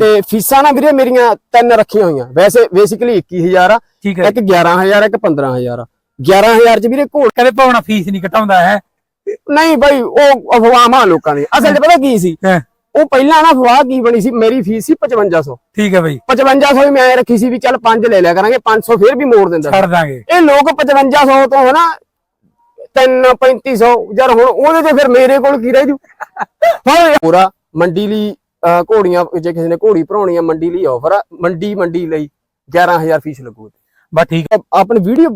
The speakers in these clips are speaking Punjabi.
ਤੇ ਫੀਸਾਂ ਨਾ ਵੀਰੇ ਮੇਰੀਆਂ ਤਿੰਨ ਰੱਖੀਆਂ ਹੋਈਆਂ। ਵੈਸੇ ਬੇਸਿਕਲੀ 21000 ਆ ਠੀਕ ਹੈ। ਇੱਕ 11000 ਇੱਕ 15000 ਆ। 11000 ਚ ਵੀਰੇ ਘੋੜ ਕਦੇ ਭਾਵਨਾ ਫੀਸ ਨਹੀਂ ਘਟਾਉਂਦਾ ਹੈ। ਨਹੀਂ ਬਾਈ ਉਹ ਅਫਵਾਹਾਂ ਲੋਕਾਂ ਦੀ ਅਸਲ 'ਚ ਪਤਾ ਕੀ ਸੀ? ਹੈਂ। ਉਹ ਪਹਿਲਾਂ ਨਾ ਅਫਵਾਹ ਕੀ ਬਣੀ ਸੀ? ਮੇਰੀ ਫੀਸ ਸੀ 5500 ਠੀਕ ਹੈ ਬਈ। 5500 ਹੀ ਮੈਂ ਰੱਖੀ ਸੀ ਵੀ ਚੱਲ 5 ਲੈ ਲਿਆ ਕਰਾਂਗੇ 500 ਫੇਰ ਵੀ ਮੋੜ ਦਿੰਦਾ। ਛੱਡ ਦਾਂਗੇ। ਇਹ ਲੋਕ 5500 ਤੋਂ ਹਨਾ 3 3500 ਯਾਰ ਹੁਣ ਉਹਦੇ ਤੇ ਫਿਰ ਮੇਰੇ ਕੋਲ ਕੀ ਰਹਿ ਜੂ? ਹੁਣ ਪੂਰਾ ਮੰਡੀ ਲਈ ਘੋੜੀਆਂ ਜੇ ਕਿਸੇ ਨੇ ਘੋੜੀ ਭਰਾਉਣੀ ਆ ਮੰਡੀ ਲਈ ਆਫਰ ਆ ਮੰਡੀ ਮੰਡੀ ਲਈ 11000 ਫੀਸ ਲੱਗੂ ਬਸ ਠੀਕ ਹੈ ਆਪਣੀ ਵੀਡੀਓ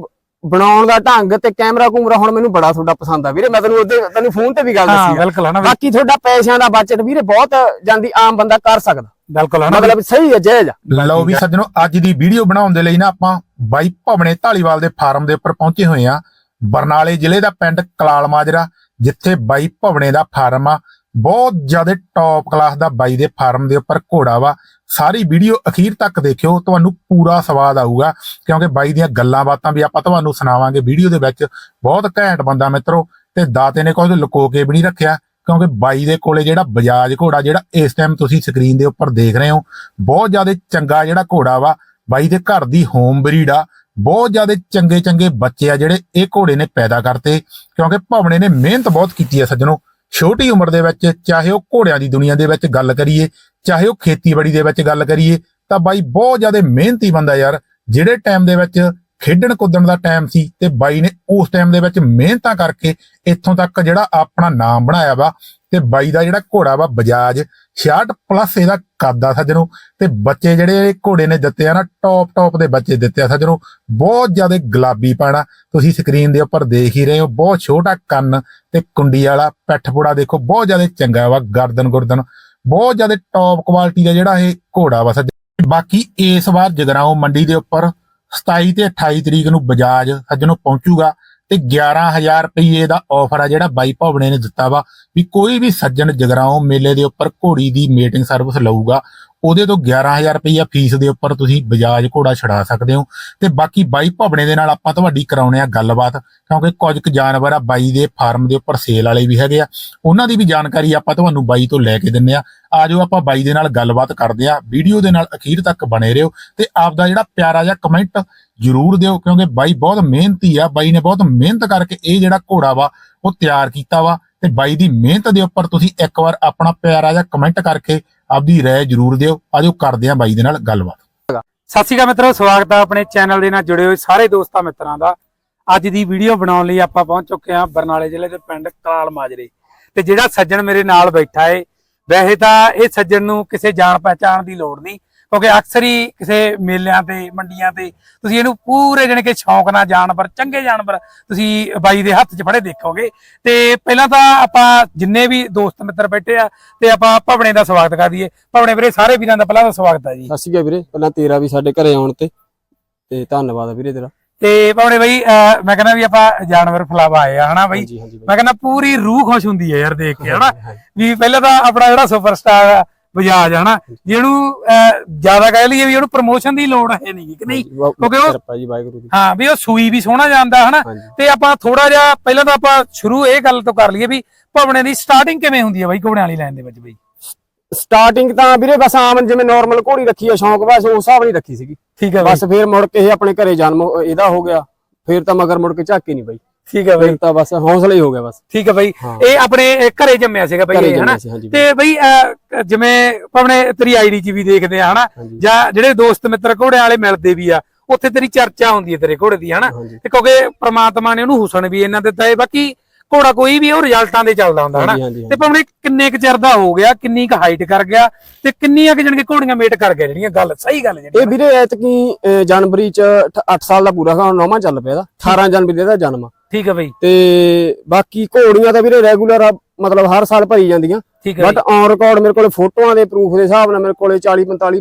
ਬਣਾਉਣ ਦਾ ਢੰਗ ਤੇ ਕੈਮਰਾ ਕੂਮਰਾ ਹੁਣ ਮੈਨੂੰ ਬੜਾ ਤੁਹਾਡਾ ਪਸੰਦ ਆ। ਵੀਰੇ ਮੈਂ ਤੈਨੂੰ ਉਹਦੇ ਤੈਨੂੰ ਫੋਨ ਤੇ ਵੀ ਗੱਲ ਦੱਸੀ ਆ। ਬਿਲਕੁਲ ਹੈ ਨਾ ਬਈ ਬਾਕੀ ਤੁਹਾਡਾ ਪੈਸਿਆਂ ਦਾ ਬਚਤ ਵੀਰੇ ਬਹੁਤ ਜਾਂਦੀ ਆਮ ਬੰਦਾ ਕਰ ਸਕਦਾ। ਬਿਲਕੁਲ ਹੈ ਨਾ ਬਈ। ਮਤਲਬ ਸਹੀ ਹੈ ਜਾਇਜ਼ ਲਓ ਵੀ ਸੱਜਣੋ ਅੱਜ ਦੀ ਵੀਡੀਓ ਬਣਾਉਣ ਦੇ ਲਈ ਨਾ ਆਪਾਂ ਬਾਈ ਭਵਨੇ ਢਾਲੀਵਾਲ ਦੇ ਫਾਰਮ ਦੇ ਉੱਪਰ ਪਹੁੰਚੇ ਹੋਏ ਆ। ਬਰਨਾਲੇ ਜ਼ਿਲ੍ਹੇ ਦਾ ਪਿੰਡ ਕਲਾਲ ਮਾਜਰਾ ਜਿੱਥੇ ਬਾਈ ਭਵਨੇ ਦਾ ਫਾਰਮ ਆ। ਬਹੁਤ ਜ਼ਿਆਦਾ ਟੌਪ ਕਲਾਸ ਦਾ ਬਾਈ ਦੇ ਫਾਰਮ ਦੇ ਉੱਪਰ ਘੋੜਾ ਵਾ। ਸਾਰੀ ਵੀਡੀਓ ਅਖੀਰ ਤੱਕ ਦੇਖਿਓ, ਤੁਹਾਨੂੰ ਪੂਰਾ ਸਵਾਦ ਆਊਗਾ। ਕਿਉਂਕਿ ਬਾਈ ਦੀਆਂ ਗੱਲਾਂ ਬਾਤਾਂ ਵੀ ਆਪਾਂ ਤੁਹਾਨੂੰ ਸੁਣਾਵਾਂਗੇ। ਵੀਡੀਓ ਦੇ ਵਿੱਚ ਬਹੁਤ ਘੈਂਟ ਬੰਦਾ ਮਿੱਤਰੋ, ਤੇ ਦਾਤੇ ਨੇ ਕੁਝ ਲੁਕੋ ਕੇ ਵੀ ਨਹੀਂ ਰੱਖਿਆ। ਕਿਉਂਕਿ ਬਾਈ ਦੇ ਕੋਲੇ ਜਿਹੜਾ ਬਜਾਜ ਘੋੜਾ, ਜਿਹੜਾ ਇਸ ਟਾਈਮ ਤੁਸੀਂ ਸਕਰੀਨ ਦੇ ਉੱਪਰ ਦੇਖ ਰਹੇ ਹੋ, ਬਹੁਤ ਜ਼ਿਆਦਾ ਚੰਗਾ ਜਿਹੜਾ ਘੋੜਾ ਵਾ। ਬਾਈ ਦੇ ਘਰ ਦੀ ਹੋਮ ਬਰੀਡ ਆ। ਬਹੁਤ ਜ਼ਿਆਦਾ ਚੰਗੇ ਚੰਗੇ ਬੱਚੇ ਆ ਜਿਹੜੇ ਇਹ ਘੋੜੇ ਨੇ ਪੈਦਾ ਕਰਤੇ। ਕਿਉਂਕਿ ਭਵਨੇ ਨੇ ਮਿਹਨਤ ਬਹੁਤ ਕੀਤੀ ਆ ਸੱਜਣੋ। ਛੋਟੀ ਉਮਰ ਦੇ ਵਿੱਚ ਚਾਹੇ ਉਹ ਘੋੜਿਆਂ ਦੀ ਦੁਨੀਆ ਦੇ ਵਿੱਚ ਗੱਲ ਕਰੀਏ, ਚਾਹੇ ਉਹ ਖੇਤੀਬਾੜੀ ਦੇ ਵਿੱਚ ਗੱਲ ਕਰੀਏ, ਤਾਂ ਬਾਈ ਬਹੁਤ ਜ਼ਿਆਦਾ ਮਿਹਨਤੀ ਬੰਦਾ ਯਾਰ, ਜਿਹੜੇ ਟਾਈਮ ਦੇ ਵਿੱਚ ਖੇਡਣ ਕੁੱਦਣ ਦਾ ਟਾਈਮ ਸੀ ਤੇ ਬਾਈ ਨੇ ਉਸ ਟਾਈਮ ਦੇ ਵਿੱਚ ਮਿਹਨਤਾਂ ਕਰਕੇ ਇੱਥੋਂ ਤੱਕ ਜਿਹੜਾ ਆਪਣਾ ਨਾਮ ਬਣਾਇਆ ਵਾ ਤੇ ਬਾਈ ਦਾ ਜਿਹੜਾ ਘੋੜਾ ਵਾ ਬਜਾਜ 66 ਪਲੱਸ ਇਹਦਾ ਕੱਦ ਆ ਸੱਜਣੋ। ਤੇ ਬੱਚੇ ਜਿਹੜੇ ਘੋੜੇ ਨੇ ਦਿੱਤੇ ਆ ਨਾ ਟੌਪ ਟੌਪ ਦੇ ਬੱਚੇ ਦਿੱਤੇ ਆ ਸੱਜਣੋ। ਬਹੁਤ ਜ਼ਿਆਦਾ ਗੁਲਾਬੀ ਪਾਣਾ। ਤੁਸੀਂ ਸਕਰੀਨ ਦੇ ਉੱਪਰ ਦੇਖ ਹੀ ਰਹੇ ਹੋ, ਬਹੁਤ ਛੋਟਾ ਕੰਨ ਤੇ ਕੁੰਡੀ ਵਾਲਾ ਪਿੱਠਪੂੜਾ ਦੇਖੋ, ਬਹੁਤ ਜ਼ਿਆਦਾ ਚੰਗਾ ਵਾ, ਗਰਦਨ ਗੁਰਦਨ। ਬਹੁਤ ਜ਼ਿਆਦਾ ਟੌਪ ਕੁਆਲਿਟੀ ਦਾ ਜਿਹੜਾ ਇਹ ਘੋੜਾ ਵਾ ਸੱਜਣੋ। ਬਾਕੀ ਇਸ ਵਾਰ ਜਗਰਾਉਂ ਮੰਡੀ ਦੇ ਉੱਪਰ 27 ਤੇ 28 ਤਰੀਕ ਨੂੰ ਬਜਾਜ ਸੱਜਣੋ ਪਹੁੰਚੂਗਾ। ਤੇ 11000 ਰੁਪਏ ਦਾ ਆਫਰ ਆ ਜਿਹੜਾ ਬਾਈ ਭਵਨੇ ਨੇ ਦਿੱਤਾ ਵਾ ਵੀ ਕੋਈ ਵੀ ਸੱਜਣ ਜਗਰਾਉਂ ਮੇਲੇ ਦੇ ਉੱਪਰ ਘੋੜੀ ਦੀ ਮੀਟਿੰਗ ਸਰਵਿਸ ਲਊਗਾ। ਉਹਦੇ ਤੋਂ 11000 ਰੁਪਈਆ ਫੀਸ ਦੇ ਉੱਪਰ ਤੁਸੀਂ ਬਜਾਜ ਘੋੜਾ ਛਡਾ ਸਕਦੇ ਹੋ। ਤੇ ਬਾਕੀ ਬਾਈ ਭਵਨੇ ਦੇ ਨਾਲ ਆਪਾਂ ਤੁਹਾਡੀ ਕਰਾਉਣੇ ਆ ਗੱਲਬਾਤ, ਕਿਉਂਕਿ ਕੁਝ ਕੁ ਜਾਨਵਰ ਆ ਬਾਈ ਦੇ ਫਾਰਮ ਦੇ ਉੱਪਰ ਸੇਲ ਵਾਲੇ ਵੀ ਹੈਗੇ ਆ। ਉਹਨਾਂ ਦੀ ਵੀ ਜਾਣਕਾਰੀ ਆਪਾਂ ਤੁਹਾਨੂੰ ਬਾਈ ਤੋਂ ਲੈ ਕੇ ਦਿੰਨੇ ਆ। ਆਜੋ ਆਪਾਂ ਬਾਈ ਦੇ ਨਾਲ ਗੱਲਬਾਤ ਕਰਦੇ ਆ। ਵੀਡੀਓ ਦੇ ਨਾਲ ਅਖੀਰ ਤੱਕ ਬਣੇ ਰਹੋ ਤੇ ਆਪਦਾ ਜਿਹੜਾ ਪਿਆਰਾ ਜਿਹਾ ਕਮੈਂਟ ਜਰੂਰ ਦਿਓ, ਕਿਉਂਕਿ ਬਾਈ ਬਹੁਤ ਮਿਹਨਤੀ ਆ। ਬਾਈ ਨੇ ਬਹੁਤ ਮਿਹਨਤ ਕਰਕੇ ਇਹ ਜਿਹੜਾ ਘੋੜਾ ਵਾ, ਉਹ ਤਿਆਰ ਕੀਤਾ ਵਾ। ਤੇ ਬਾਈ ਦੀ ਮਿਹਨਤ ਦੇ ਉੱਪਰ ਤੁਸੀਂ ਇੱਕ ਵਾਰ ਆਪਣਾ ਪਿਆਰਾ ਜਿਹਾ ਕਮੈਂਟ ਕਰਕੇ ਆਪਦੀ ਰਾਏ ਜਰੂਰ ਦਿਓ ਆਜੋ ਕਰਦੇ ਆ ਬਾਈ ਦੇ ਨਾਲ ਗੱਲਬਾਤ। ਸਤਿ ਸ਼੍ਰੀ ਅਕਾਲ ਮਿੱਤਰੋ, ਸਵਾਗਤ ਹੈ ਆਪਣੇ ਚੈਨਲ ਦੇ ਨਾਲ ਜੁੜੇ ਹੋਏ ਸਾਰੇ ਦੋਸਤਾਂ ਮਿੱਤਰਾਂ ਦਾ। ਅੱਜ ਦੀ ਵੀਡੀਓ ਬਣਾਉਣ ਲਈ ਆਪਾਂ ਪਹੁੰਚ ਚੁੱਕੇ ਹਾਂ ਬਰਨਾਲੇ ਜ਼ਿਲ੍ਹੇ ਦੇ ਪਿੰਡ ਕਲਾਲ ਮਾਜਰੇ। ਤੇ ਜਿਹੜਾ ਸੱਜਣ ਮੇਰੇ ਨਾਲ ਬੈਠਾ ਏ, ਵੈਸੇ ਤਾਂ ਇਹ ਸੱਜਣ ਨੂੰ ਕਿਸੇ ਜਾਣ ਪਹਿਚਾਣ ਦੀ ਲੋੜ ਨਹੀਂ। ਕਿਉਂਕਿ ਅਕਸਰ ਹੀ ਕਿਸੇ ਮੇਲਿਆਂ ਤੇ ਮੰਡੀਆਂ ਤੇ ਤੁਸੀਂ ਇਹਨੂੰ ਪੂਰੇ ਜਣੇ ਕਿ ਸ਼ੌਂਕ ਨਾਲ ਜਾਨਵਰ ਚੰਗੇ ਜਾਨਵਰ ਤੁਸੀਂ ਬਾਈ ਦੇ ਹੱਥ 'ਚ ਫੜੇ ਦੇਖੋਗੇ। ਤੇ ਪਹਿਲਾਂ ਤਾਂ ਆਪਾਂ ਜਿੰਨੇ ਵੀ ਦੋਸਤ ਮਿੱਤਰ ਬੈਠੇ ਆ ਤੇ ਆਪਾਂ ਭਵਨੇ ਦਾ ਸਵਾਗਤ ਕਰ ਦਈਏ। ਭਵਨੇ ਵੀਰੇ ਸਾਰੇ ਵੀਰਾਂ ਦਾ ਪਹਿਲਾਂ ਦਾ ਸਵਾਗਤ ਹੈ ਜੀ। ਸਤਿ ਸ਼੍ਰੀ ਅਕਾਲ ਵੀਰੇ ਪਹਿਲਾਂ ਤੇਰਾ ਵੀ ਸਾਡੇ ਘਰੇ ਆਉਣ ਤੇ ਤੇ ਧੰਨਵਾਦ ਆ ਵੀਰੇ ਤੇਰਾ। ਤੇ ਭਵਨੇ ਬਈ ਮੈਂ ਕਹਿੰਦਾ ਵੀ ਆਪਾਂ ਜਾਨਵਰ ਫਲਾਵਾ ਆਏ ਆ ਹਨਾ ਬਈ? ਮੈਂ ਕਹਿੰਦਾ ਪੂਰੀ ਰੂਹ ਖੁਸ਼ ਹੁੰਦੀ ਹੈ ਯਾਰ ਦੇਖ ਕੇ ਹਨਾ? ਵੀ ਪਹਿਲਾਂ ਤਾਂ ਆਪਣਾ ਜਿਹੜਾ ਸੁਪਰਸਟਾਰ ਆ ਬਜਾਜ ਹਨਾ? ਜਿਹਨੂੰ ਜ਼ਿਆਦਾ ਕਹਿ ਲਈਏ ਵੀ ਉਹਨੂੰ ਪ੍ਰਮੋਸ਼ਨ ਦੀ ਲੋੜ ਹੈ ਨਹੀਂ ਕਿ ਨਹੀਂ? ਕਿਉਂਕਿ ਉਹ- ਹਾਂ ਵੀ ਉਹ ਸੂਈ ਵੀ ਸੋਹਣਾ ਜਾਂਦਾ ਹਨਾ? ਤੇ ਆਪਾਂ ਥੋੜਾ ਜਿਹਾ ਪਹਿਲਾਂ ਤਾਂ ਆਪਾਂ ਸ਼ੁਰੂ ਇਹ ਗੱਲ ਤੋਂ ਕਰ ਲਈਏ ਵੀ ਭਵਨੇ ਦੀ ਸਟਾਰਟਿੰਗ ਕਿਵੇਂ ਹੁੰਦੀ ਹੈ ਬਾਈ ਘੋੜਿਆਂ ਵਾਲੀ ਲਾਈਨ ਦੇ ਵਿੱਚ ਬਈ? ਸਟਾਰਟਿੰਗ ਤਾਂ ਵੀਰੇ ਬਸ ਆਮ ਜਿਵੇਂ ਨਾਰਮਲ ਘੋੜੀ ਰੱਖੀ ਆ ਸ਼ੌਂਕ ਬਸ ਉਸ ਹਿਸਾਬ ਨਹੀਂ ਰੱਖੀ ਸੀਗੀ। ਠੀਕ ਹੈ ਬਸ ਫੇਰ ਮੁੜ ਕੇ ਇਹ ਆਪਣੇ ਘਰੇ ਜਨਮ ਇਹਦਾ ਹੋ ਗਿਆ। ਫੇਰ ਤਾਂ ਮਗਰ ਮੁੜ ਕੇ ਝਾਕੀ ਨਹੀਂ ਬਈ। ਠੀਕ ਹੈ ਫੇਰ ਤਾਂ ਬਸ ਹੌਸਲਾ ਹੀ ਹੋ ਗਿਆ ਬਸ। ਠੀਕ ਹੈ ਬਈ। ਇਹ ਆਪਣੇ ਘਰੇ ਜੰਮਿਆ ਸੀਗਾ ਬਈ ਇਹ ਹਨਾ? ਤੇ ਬਈ। ਜਿਵੇਂ ਭਵਨੇ ਤੇਰੀ ਆਈਡੀ 'ਚ ਵੀ ਦੇਖਦੇ ਆ ਹਨਾ? ਜਾਂ ਜਿਹੜੇ ਦੋਸਤ ਮਿੱਤਰ ਘੋੜਿਆਂ ਵਾਲੇ ਮਿਲਦੇ ਵੀ ਆ ਉੱਥੇ ਤੇਰੀ ਚਰਚਾ ਹੁੰਦੀ ਹੈ ਤੇਰੇ ਘੋੜੇ ਦੀ ਹਨਾ? ਤੇ ਕਿਉਂਕਿ ਪ੍ਰਮਾਤਮਾ ਨੇ ਉਹਨੂੰ ਹੁਸਨ ਵੀ ਇਹਨਾਂ ਦਿੱਤਾ ਹੈ ਬਾਕੀ ਘੋੜਾ ਕੋਈ ਵੀ ਉਹ ਰਿਜ਼ਲਟਾਂ ਦੇ ਚੱਲਦਾ ਹੁੰਦਾ ਹਨਾ? ਤੇ ਭਾਵੇਂ ਕਿੰਨੇ ਕੁ ਚਿਰ ਦਾ ਹੋ ਗਿਆ ਕਿੰਨੀ ਕੁ ਹਾਈਟ ਕਰ ਗਿਆ ਤੇ ਕਿੰਨੀਆਂ ਕੁ ਜਣਕੇ ਘੋੜੀਆਂ ਮੇਟ ਕਰ ਗਿਆ ਜਿਹੜੀਆਂ ਗੱਲ ਸਹੀ ਗੱਲ ਜਿਹੜੀ ਇਹ ਵੀਰੇ ਐਤਕੀ ਜਨਵਰੀ ਚ 8 ਸਾਲ ਦਾ ਪੂਰਾ ਹੁਣ ਨੌਵਾਂ ਚੱਲ ਪਿਆ ਦਾ 18 ਜਨਵਰੀ ਦਾ ਜਨਮ। ਠੀਕ ਹੈ ਬਈ। ਤੇ ਬਾਕੀ ਘੋੜੀਆਂ ਤਾਂ ਵੀਰੇ ਰੈਗੂਲਰ ਮਤਲਬ ਹਰ ਸਾਲ ਭਰੀ ਜਾਂਦੀਆਂ। ਠੀਕ ਹੈ ਬਟ ਔਨ ਰਿਕਾਰਡ ਮੇਰੇ ਕੋਲੇ ਫੋਟੋਆਂ ਦੇ ਪ੍ਰੂਫ ਦੇ ਹਿਸਾਬ ਨਾਲ ਮੇਰੇ ਕੋਲੇ 40 45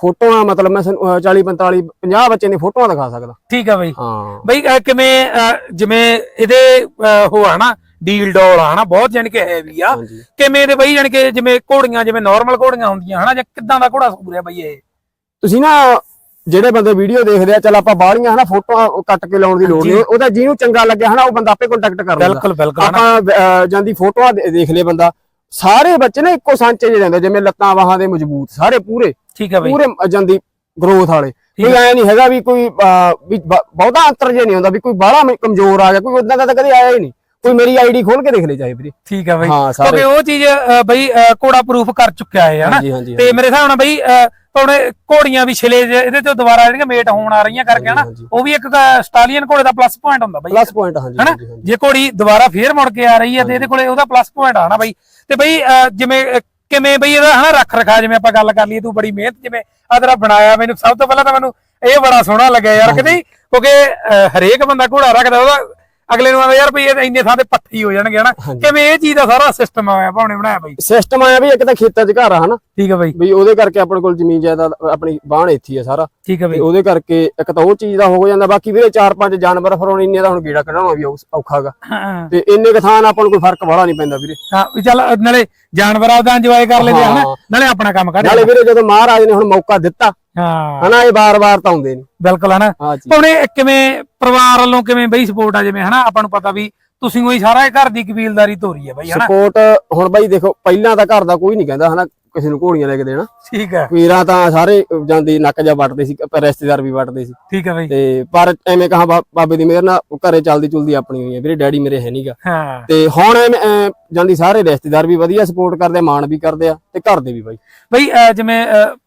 ਫੋਟੋਆਂ ਮਤਲਬ ਮੈਂ 40 45 50 ਬੱਚੇ ਦੀਆਂ ਫੋਟੋਆਂ ਦਿਖਾ ਸਕਦਾ। ਠੀਕ ਹੈ ਬਈ। ਹਾਂ। ਬਈ ਕਿਵੇਂ ਜਿਵੇਂ ਇਹਦੇ ਉਹ ਆ ਨਾ ਡੀਲ ਡੋਲ ਆ ਨਾ ਬਹੁਤ ਜਣ ਕੇ ਹੈਵੀ ਆ। ਕਿਵੇਂ ਦੇ ਬਈ ਜਣ ਕੇ ਜਿਵੇਂ ਘੋੜੀਆਂ ਜਿਵੇਂ ਨਾਰਮਲ ਘੋੜੀਆਂ ਹੁੰਦੀਆਂ ਹਨਾ ਜਾਂ ਕਿੱਦਾਂ ਦਾ ਘੋੜਾ ਸੂਰਿਆ ਬਈ ਇਹ? ਤੁਸੀਂ ਨਾ ਜਿਹੜੇ ਬੰਦੇ ਵੀਡੀਓ ਦੇਖਦੇ ਆ ਚਲ ਆਪਾਂ ਬਾਹਲੀਆਂ ਹਨਾ ਫੋਟੋਆਂ ਕੱਟ ਕੇ ਲਾਉਣ ਦੀ ਲੋੜ ਨਹੀਂ। ਉਹਦਾ ਜਿਹਨੂੰ ਚੰਗਾ ਲੱਗਿਆ ਹਨਾ ਉਹ ਬੰਦਾ ਆਪੇ ਕੰਟੈਕਟ ਕਰ ਲੈਂਦਾ। ਬਿਲਕੁਲ ਬਿਲਕੁਲ ਆਪਾਂ ਜਾਂਦੀ ਫੋਟੋਆਂ ਦੇਖ ਲਏ ਬੰਦਾ। ਸਾਰੇ ਬੱਚੇ ਨਾ ਇੱਕੋ ਸਾਂਚੇ ਜਿਹੇ ਰਹਿੰਦੇ ਜਿਵੇਂ ਲੱਤਾਂ ਬਾਹਾਂ ਦੇ ਮਜ਼ਬੂਤ ਸਾਰੇ ਪੂਰੇ। ਠੀਕ ਹੈ ਬਈ। ਪੂਰੇ ਜਾਂਦੀ ਗਰੋਥ ਵਾਲੇ। ਕੋਈ ਐ ਨਹੀਂ ਹੈਗਾ ਵੀ ਕੋਈ ਬਹੁਤਾ ਅੰਤਰ ਜੇ ਨਹੀਂ ਹੁੰਦਾ ਵੀ ਕੋਈ ਬਾਹਲਾ ਕਮਜ਼ੋਰ ਆ ਗਿਆ ਕੋਈ ਉਦਾਂ ਦਾ ਤਾਂ ਕਦੇ ਆਇਆ ਹੀ ਨਹੀਂ। ਕੋਈ ਮੇਰੀ ਆਈਡੀ ਖੋਲ ਕੇ ਦੇਖ ਲੈ ਚਾਹੇ ਵੀਰੇ। ਠੀਕ ਹੈ ਬਈ ਕਿਉਂਕਿ ਉਹ ਚੀਜ਼ ਬਈ ਘੋੜਾ ਪ੍ਰੂਫ ਕਰ ਚੁੱਕਿਆ ਹੈ ਹਨਾ? ਤੇ ਮੇਰੇ ਹਿਸਾਬ ਨਾਲ ਬਈ ਉਹਨੇ ਘੋੜੀਆਂ ਵੀ ਛਿਲੇ ਇਹਦੇ ਤੋਂ ਦੁਬਾਰਾ ਜਿਹੜੀਆਂ ਮੇਟ ਹੋਣ ਆ ਰਹੀਆਂ ਕਰਕੇ ਹਨਾ। ਉਹ ਵੀ ਇੱਕ ਸਟਾਲੀਅਨ ਘੋੜੇ ਦਾ ਪਲੱਸ ਪੁਆਇੰਟ ਹੁੰਦਾ ਬਈ। ਪਲੱਸ ਪੁਆਇੰਟ ਹਾਂਜੀ ਹਨਾ। ਜੇ ਘੋੜੀ ਦੁਬਾਰਾ ਫੇਰ ਮੁੜ ਕੇ ਆ ਰਹੀ ਹੈ ਤੇ ਇਹਦੇ ਕੋਲੇ ਉਹਦਾ ਪਲੱਸ ਪੁਆਇੰਟ ਆ ਨਾ ਬਈ? ਤੇ ਬਈ ਜਿਵੇਂ ਕਿਵੇਂ ਬਈ ਇਹਦਾ ਹਨਾ ਰੱਖ ਰਖਾ ਜਿਵੇਂ ਆਪਾਂ ਗੱਲ ਕਰ ਲਈਏ ਤੂੰ ਬੜੀ ਮਿਹਨਤ ਜਿਵੇਂ ਆ ਤੇਰਾ ਬਣਾਇਆ ਮੈਨੂੰ ਸਭ ਤੋਂ ਪਹਿਲਾਂ ਤਾਂ ਮੈਨੂੰ ਇਹ ਬੜਾ ਸੋਹਣਾ ਲੱਗਿਆ ਯਾਰ ਕਿਤੇ ਕਿਉਂਕਿ ਹਰੇਕ ਬੰਦਾ ਘੋੜਾ ਰੱਖਦਾ ਉਹਦਾ ਅਗਲੇ ਨੂੰ ਆਂਦਾ ਯਾਰ ਬਈ ਇਹ ਇੰਨੇ ਥਾਂ ਤੇ ਪੱਠੀ ਹੋ ਜਾਣਗੇ ਹਨਾ। ਕਿਵੇਂ ਇਹ ਚੀਜ਼ ਦਾ ਸਾਰਾ ਸਿਸਟਮ ਆਇਆ ਭਾਉਣੇ ਬਣਾਇਆ ਬਈ? ਸਿਸਟਮ ਆਇਆ ਵੀ ਇੱਕ ਤਾਂ ਖੇਤਾਂ 'ਚ ਘਰ ਆ ਹਨਾ? ਠੀਕ ਹੈ ਬਈ। ਵੀ ਉਹਦੇ ਕਰਕੇ ਆਪਣੇ ਕੋਲ ਜ਼ਮੀਨ ਜਾਇਦਾਦ ਆਪਣੀ ਬਾਣ ਇੱਥੇ ਆ ਸਾਰਾ। ਠੀਕ ਹੈ ਬਈ। ਉਹਦੇ ਕਰਕੇ ਇੱਕ ਤਾਂ ਉਹ ਚੀਜ਼ ਦਾ ਹੋ ਜਾਂਦਾ ਬਾਕੀ ਵੀਰੇ ਚਾਰ ਪੰਜ ਜਾਨਵਰ ਫਿਰ ਹੁਣ ਇੰਨੇ ਦਾ ਹੁਣ ਗੇੜਾ ਕੱਢਣਾ ਵੀ ਔਖ- ਔਖਾਗਾ ਤੇ ਇੰਨੇ ਕੁ ਥਾਂ ਨਾਲ ਆਪਾਂ ਨੂੰ ਕੋਈ ਫ਼ਰਕ ਬੜਾ ਨਹੀਂ ਪੈਂਦਾ ਵੀਰੇ। ਹਾਂ ਵੀ ਚੱਲ ਨਾਲੇ ਜਾਨਵਰਾਂ ਦਾ ਇੰਜੋਏ ਕਰ ਲੈਂਦੇ ਹਨਾ। ਨਾਲੇ ਆਪਣਾ ਕੰਮ ਕਰ ਨਾਲੇ ਵੀਰੇ ਜਦੋਂ ਮਹਾਰਾਜ ਨੇ ਹੁਣ ਮੌਕਾ ਦਿੱਤਾ ਹਾਂ। ਹਨਾ ਇਹ ਬਾਰ-ਬਾਰ ਤਾਂ ਆਉਂਦੇ ਨਹੀਂ ਬਿਲਕੁਲ ਹਨਾ। ਹਾਂ ਜੀ। ਭਾਉਣੇ ਕਿਵੇਂ ਪਰਿਵਾਰ ਵੱਲੋਂ ਕਿਵੇਂ ਬਈ ਸਪੋਰਟ ਆ ਜਿਵੇਂ ਹਨਾ ਆਪਾਂ ਨੂੰ ਪਤਾ ਵੀ ਤੁਸੀਂ ਉਹੀ ਸਾਰਾ ਇਹ ਘਰ ਦੀ ਕਬੀਲਦਾਰੀ ਧੋਰੀ ਹੈ ਬਈ ਹਨਾ। ਸਪੋਰਟ ਹੁਣ ਬਾਈ ਦੇਖੋ ਪਹਿਲਾਂ ਤਾਂ ਘਰ ਦਾ ਕੋਈ ਨਹੀਂ ਕਹਿੰਦਾ ਹਨਾ। ਕਿਸੇ ਨੂੰ ਘੋੜੀਆਂ ਲੈ ਕੇ ਦੇਣਾ। ਠੀਕ ਹੈ। ਵੀਰਾਂ ਤਾਂ ਸਾਰੇ ਜਾਂਦੀ ਨੱਕ ਜਾ ਵੱਟਦੇ ਸੀ ਪਰ ਰਿਸ਼ਤੇਦਾਰ ਵੀ ਵੱਟਦੇ ਸੀ। ਠੀਕ ਹੈ ਬਈ। ਤੇ ਪਰ ਐਵੇਂ ਕਹਾ ਬਾਬੇ ਦੀ ਮਿਹਰ ਨਾਲ ਘਰੇ ਚੱਲਦੀ ਚੁਲਦੀ ਆਪਣੀ ਹੋਈ ਹੈ। ਵੀਰੇ ਡੈਡੀ ਮੇਰੇ ਹੈ ਨਹੀਂਗਾ ਹਾਂ। ਤੇ ਹੁਣ ਜਾਂਦੀ ਸਾਰੇ ਰਿਸ਼ਤੇਦਾਰ ਵੀ ਵਧੀਆ ਸਪੋਰਟ ਕਰਦੇ ਆ ਮਾਣ ਵੀ ਕਰਦੇ ਆ ਤੇ ਘਰ ਦੇ ਵੀ ਬਾਈ। ਬਈ ਜਿਵੇਂ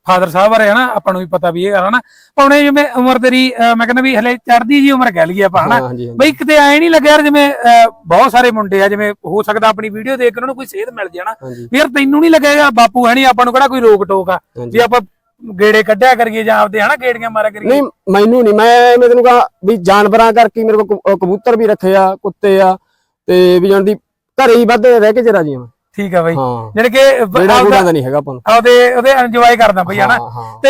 ਫਾਦਰ ਸਾਹਿਬ ਬਾਰੇ ਹਨਾ ਆਪਾਂ ਨੂੰ ਵੀ ਪਤਾ ਵੀ ਇਹ ਗੱਲ ਹਨਾ। ਭਾਉਣੇ ਜਿਵੇਂ ਉਮਰ ਤੇਰੀ ਮੈਂ ਕਹਿੰਦਾ ਵੀ ਹਲੇ ਚੜਦੀ ਜੀ ਉਮਰ ਕਹਿ ਲਈਏ ਆਪਾਂ ਹਨਾ। ਬਈ ਕਿਤੇ ਐ ਨਹੀਂ ਲੱਗਿਆ ਜਿਵੇਂ ਬਹੁਤ ਸਾਰੇ ਮੁੰਡੇ ਆ ਜਿਵੇਂ ਹੋ ਸਕਦਾ ਆਪਣੀ ਵੀਡੀਓ ਦੇਖ ਕੇ ਉਹਨਾਂ ਨੂੰ ਕੋਈ ਸੇਧ ਮਿਲ ਵੀ ਯਾਰ ਤੈਨੂੰ ਨਹੀਂ ਲੱਗੇਗਾ ਬਾਪੂ ਆਪਾਂ ਨੂੰ ਕਿਹੜਾ ਕੋਈ ਰੋਕ ਟੋਕ ਆ? ਵੀ ਆਪਾਂ ਗੇੜੇ ਕੱਢਿਆ ਕਰੀਏ ਜਾਂ ਆਪਦੇ ਹਨਾ ਗੇੜੀਆਂ ਮਾਰਿਆ ਕਰੀਏ? ਨਹੀਂ ਮੈਨੂੰ ਨਹੀਂ ਮੈਂ ਮੈਂ ਤੈਨੂੰ ਕਹਾ ਵੀ ਜਾਨਵਰਾਂ ਕਰਕੇ ਮੇਰੇ ਕੋਲ ਕਬੂ- ਕਬੂਤਰ ਵੀ ਰੱਖੇ ਆ ਕੁੱਤੇ ਆ ਤੇ ਵੀ ਜਾਣਦੀ ਘਰੇ ਹੀ ਵੱਧ ਰਹਿ ਕੇ ਜਰਾ ਜੀ ਮੈਂ। ਠੀਕ ਆ ਬਈ। ਜਿਹੜੇ ਕਿ ਗੁੜਾ ਦਾ ਨਹੀਂ ਹੈਗਾ ਆਪਾਂ ਨੂੰ। ਆਪਦੇ ਉਹਦੇ ਇੰਜੋਏ ਕਰਦਾ ਬਈ ਹਨਾ? ਤੇ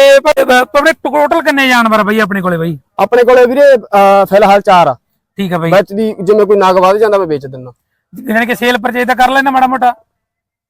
ਆਪਣੇ ਟੋਟਲ ਕਿੰਨੇ ਜਾਨਵਰ ਬਈ ਆਪਣੇ ਕੋਲੇ ਬਈ? ਆਪਣੇ ਕੋਲੇ ਵੀਰੇ ਫਿਲਹਾਲ ਚਾਰ ਆ। ਠੀਕ ਆ ਬਈ। ਵਿੱਚ ਦੀ ਜਿਵੇਂ ਕੋਈ ਨਾਗ ਵੱਧ ਜਾਂਦਾ ਮੈਂ ਵੇਚ ਦਿੰਦਾ। ਜਾਨੀ ਕਿ ਸੇਲ ਪਰਚੇਜ ਤਾਂ ਕਰ ਲੈਣਾ ਮਾੜਾ ਮੋਟਾ।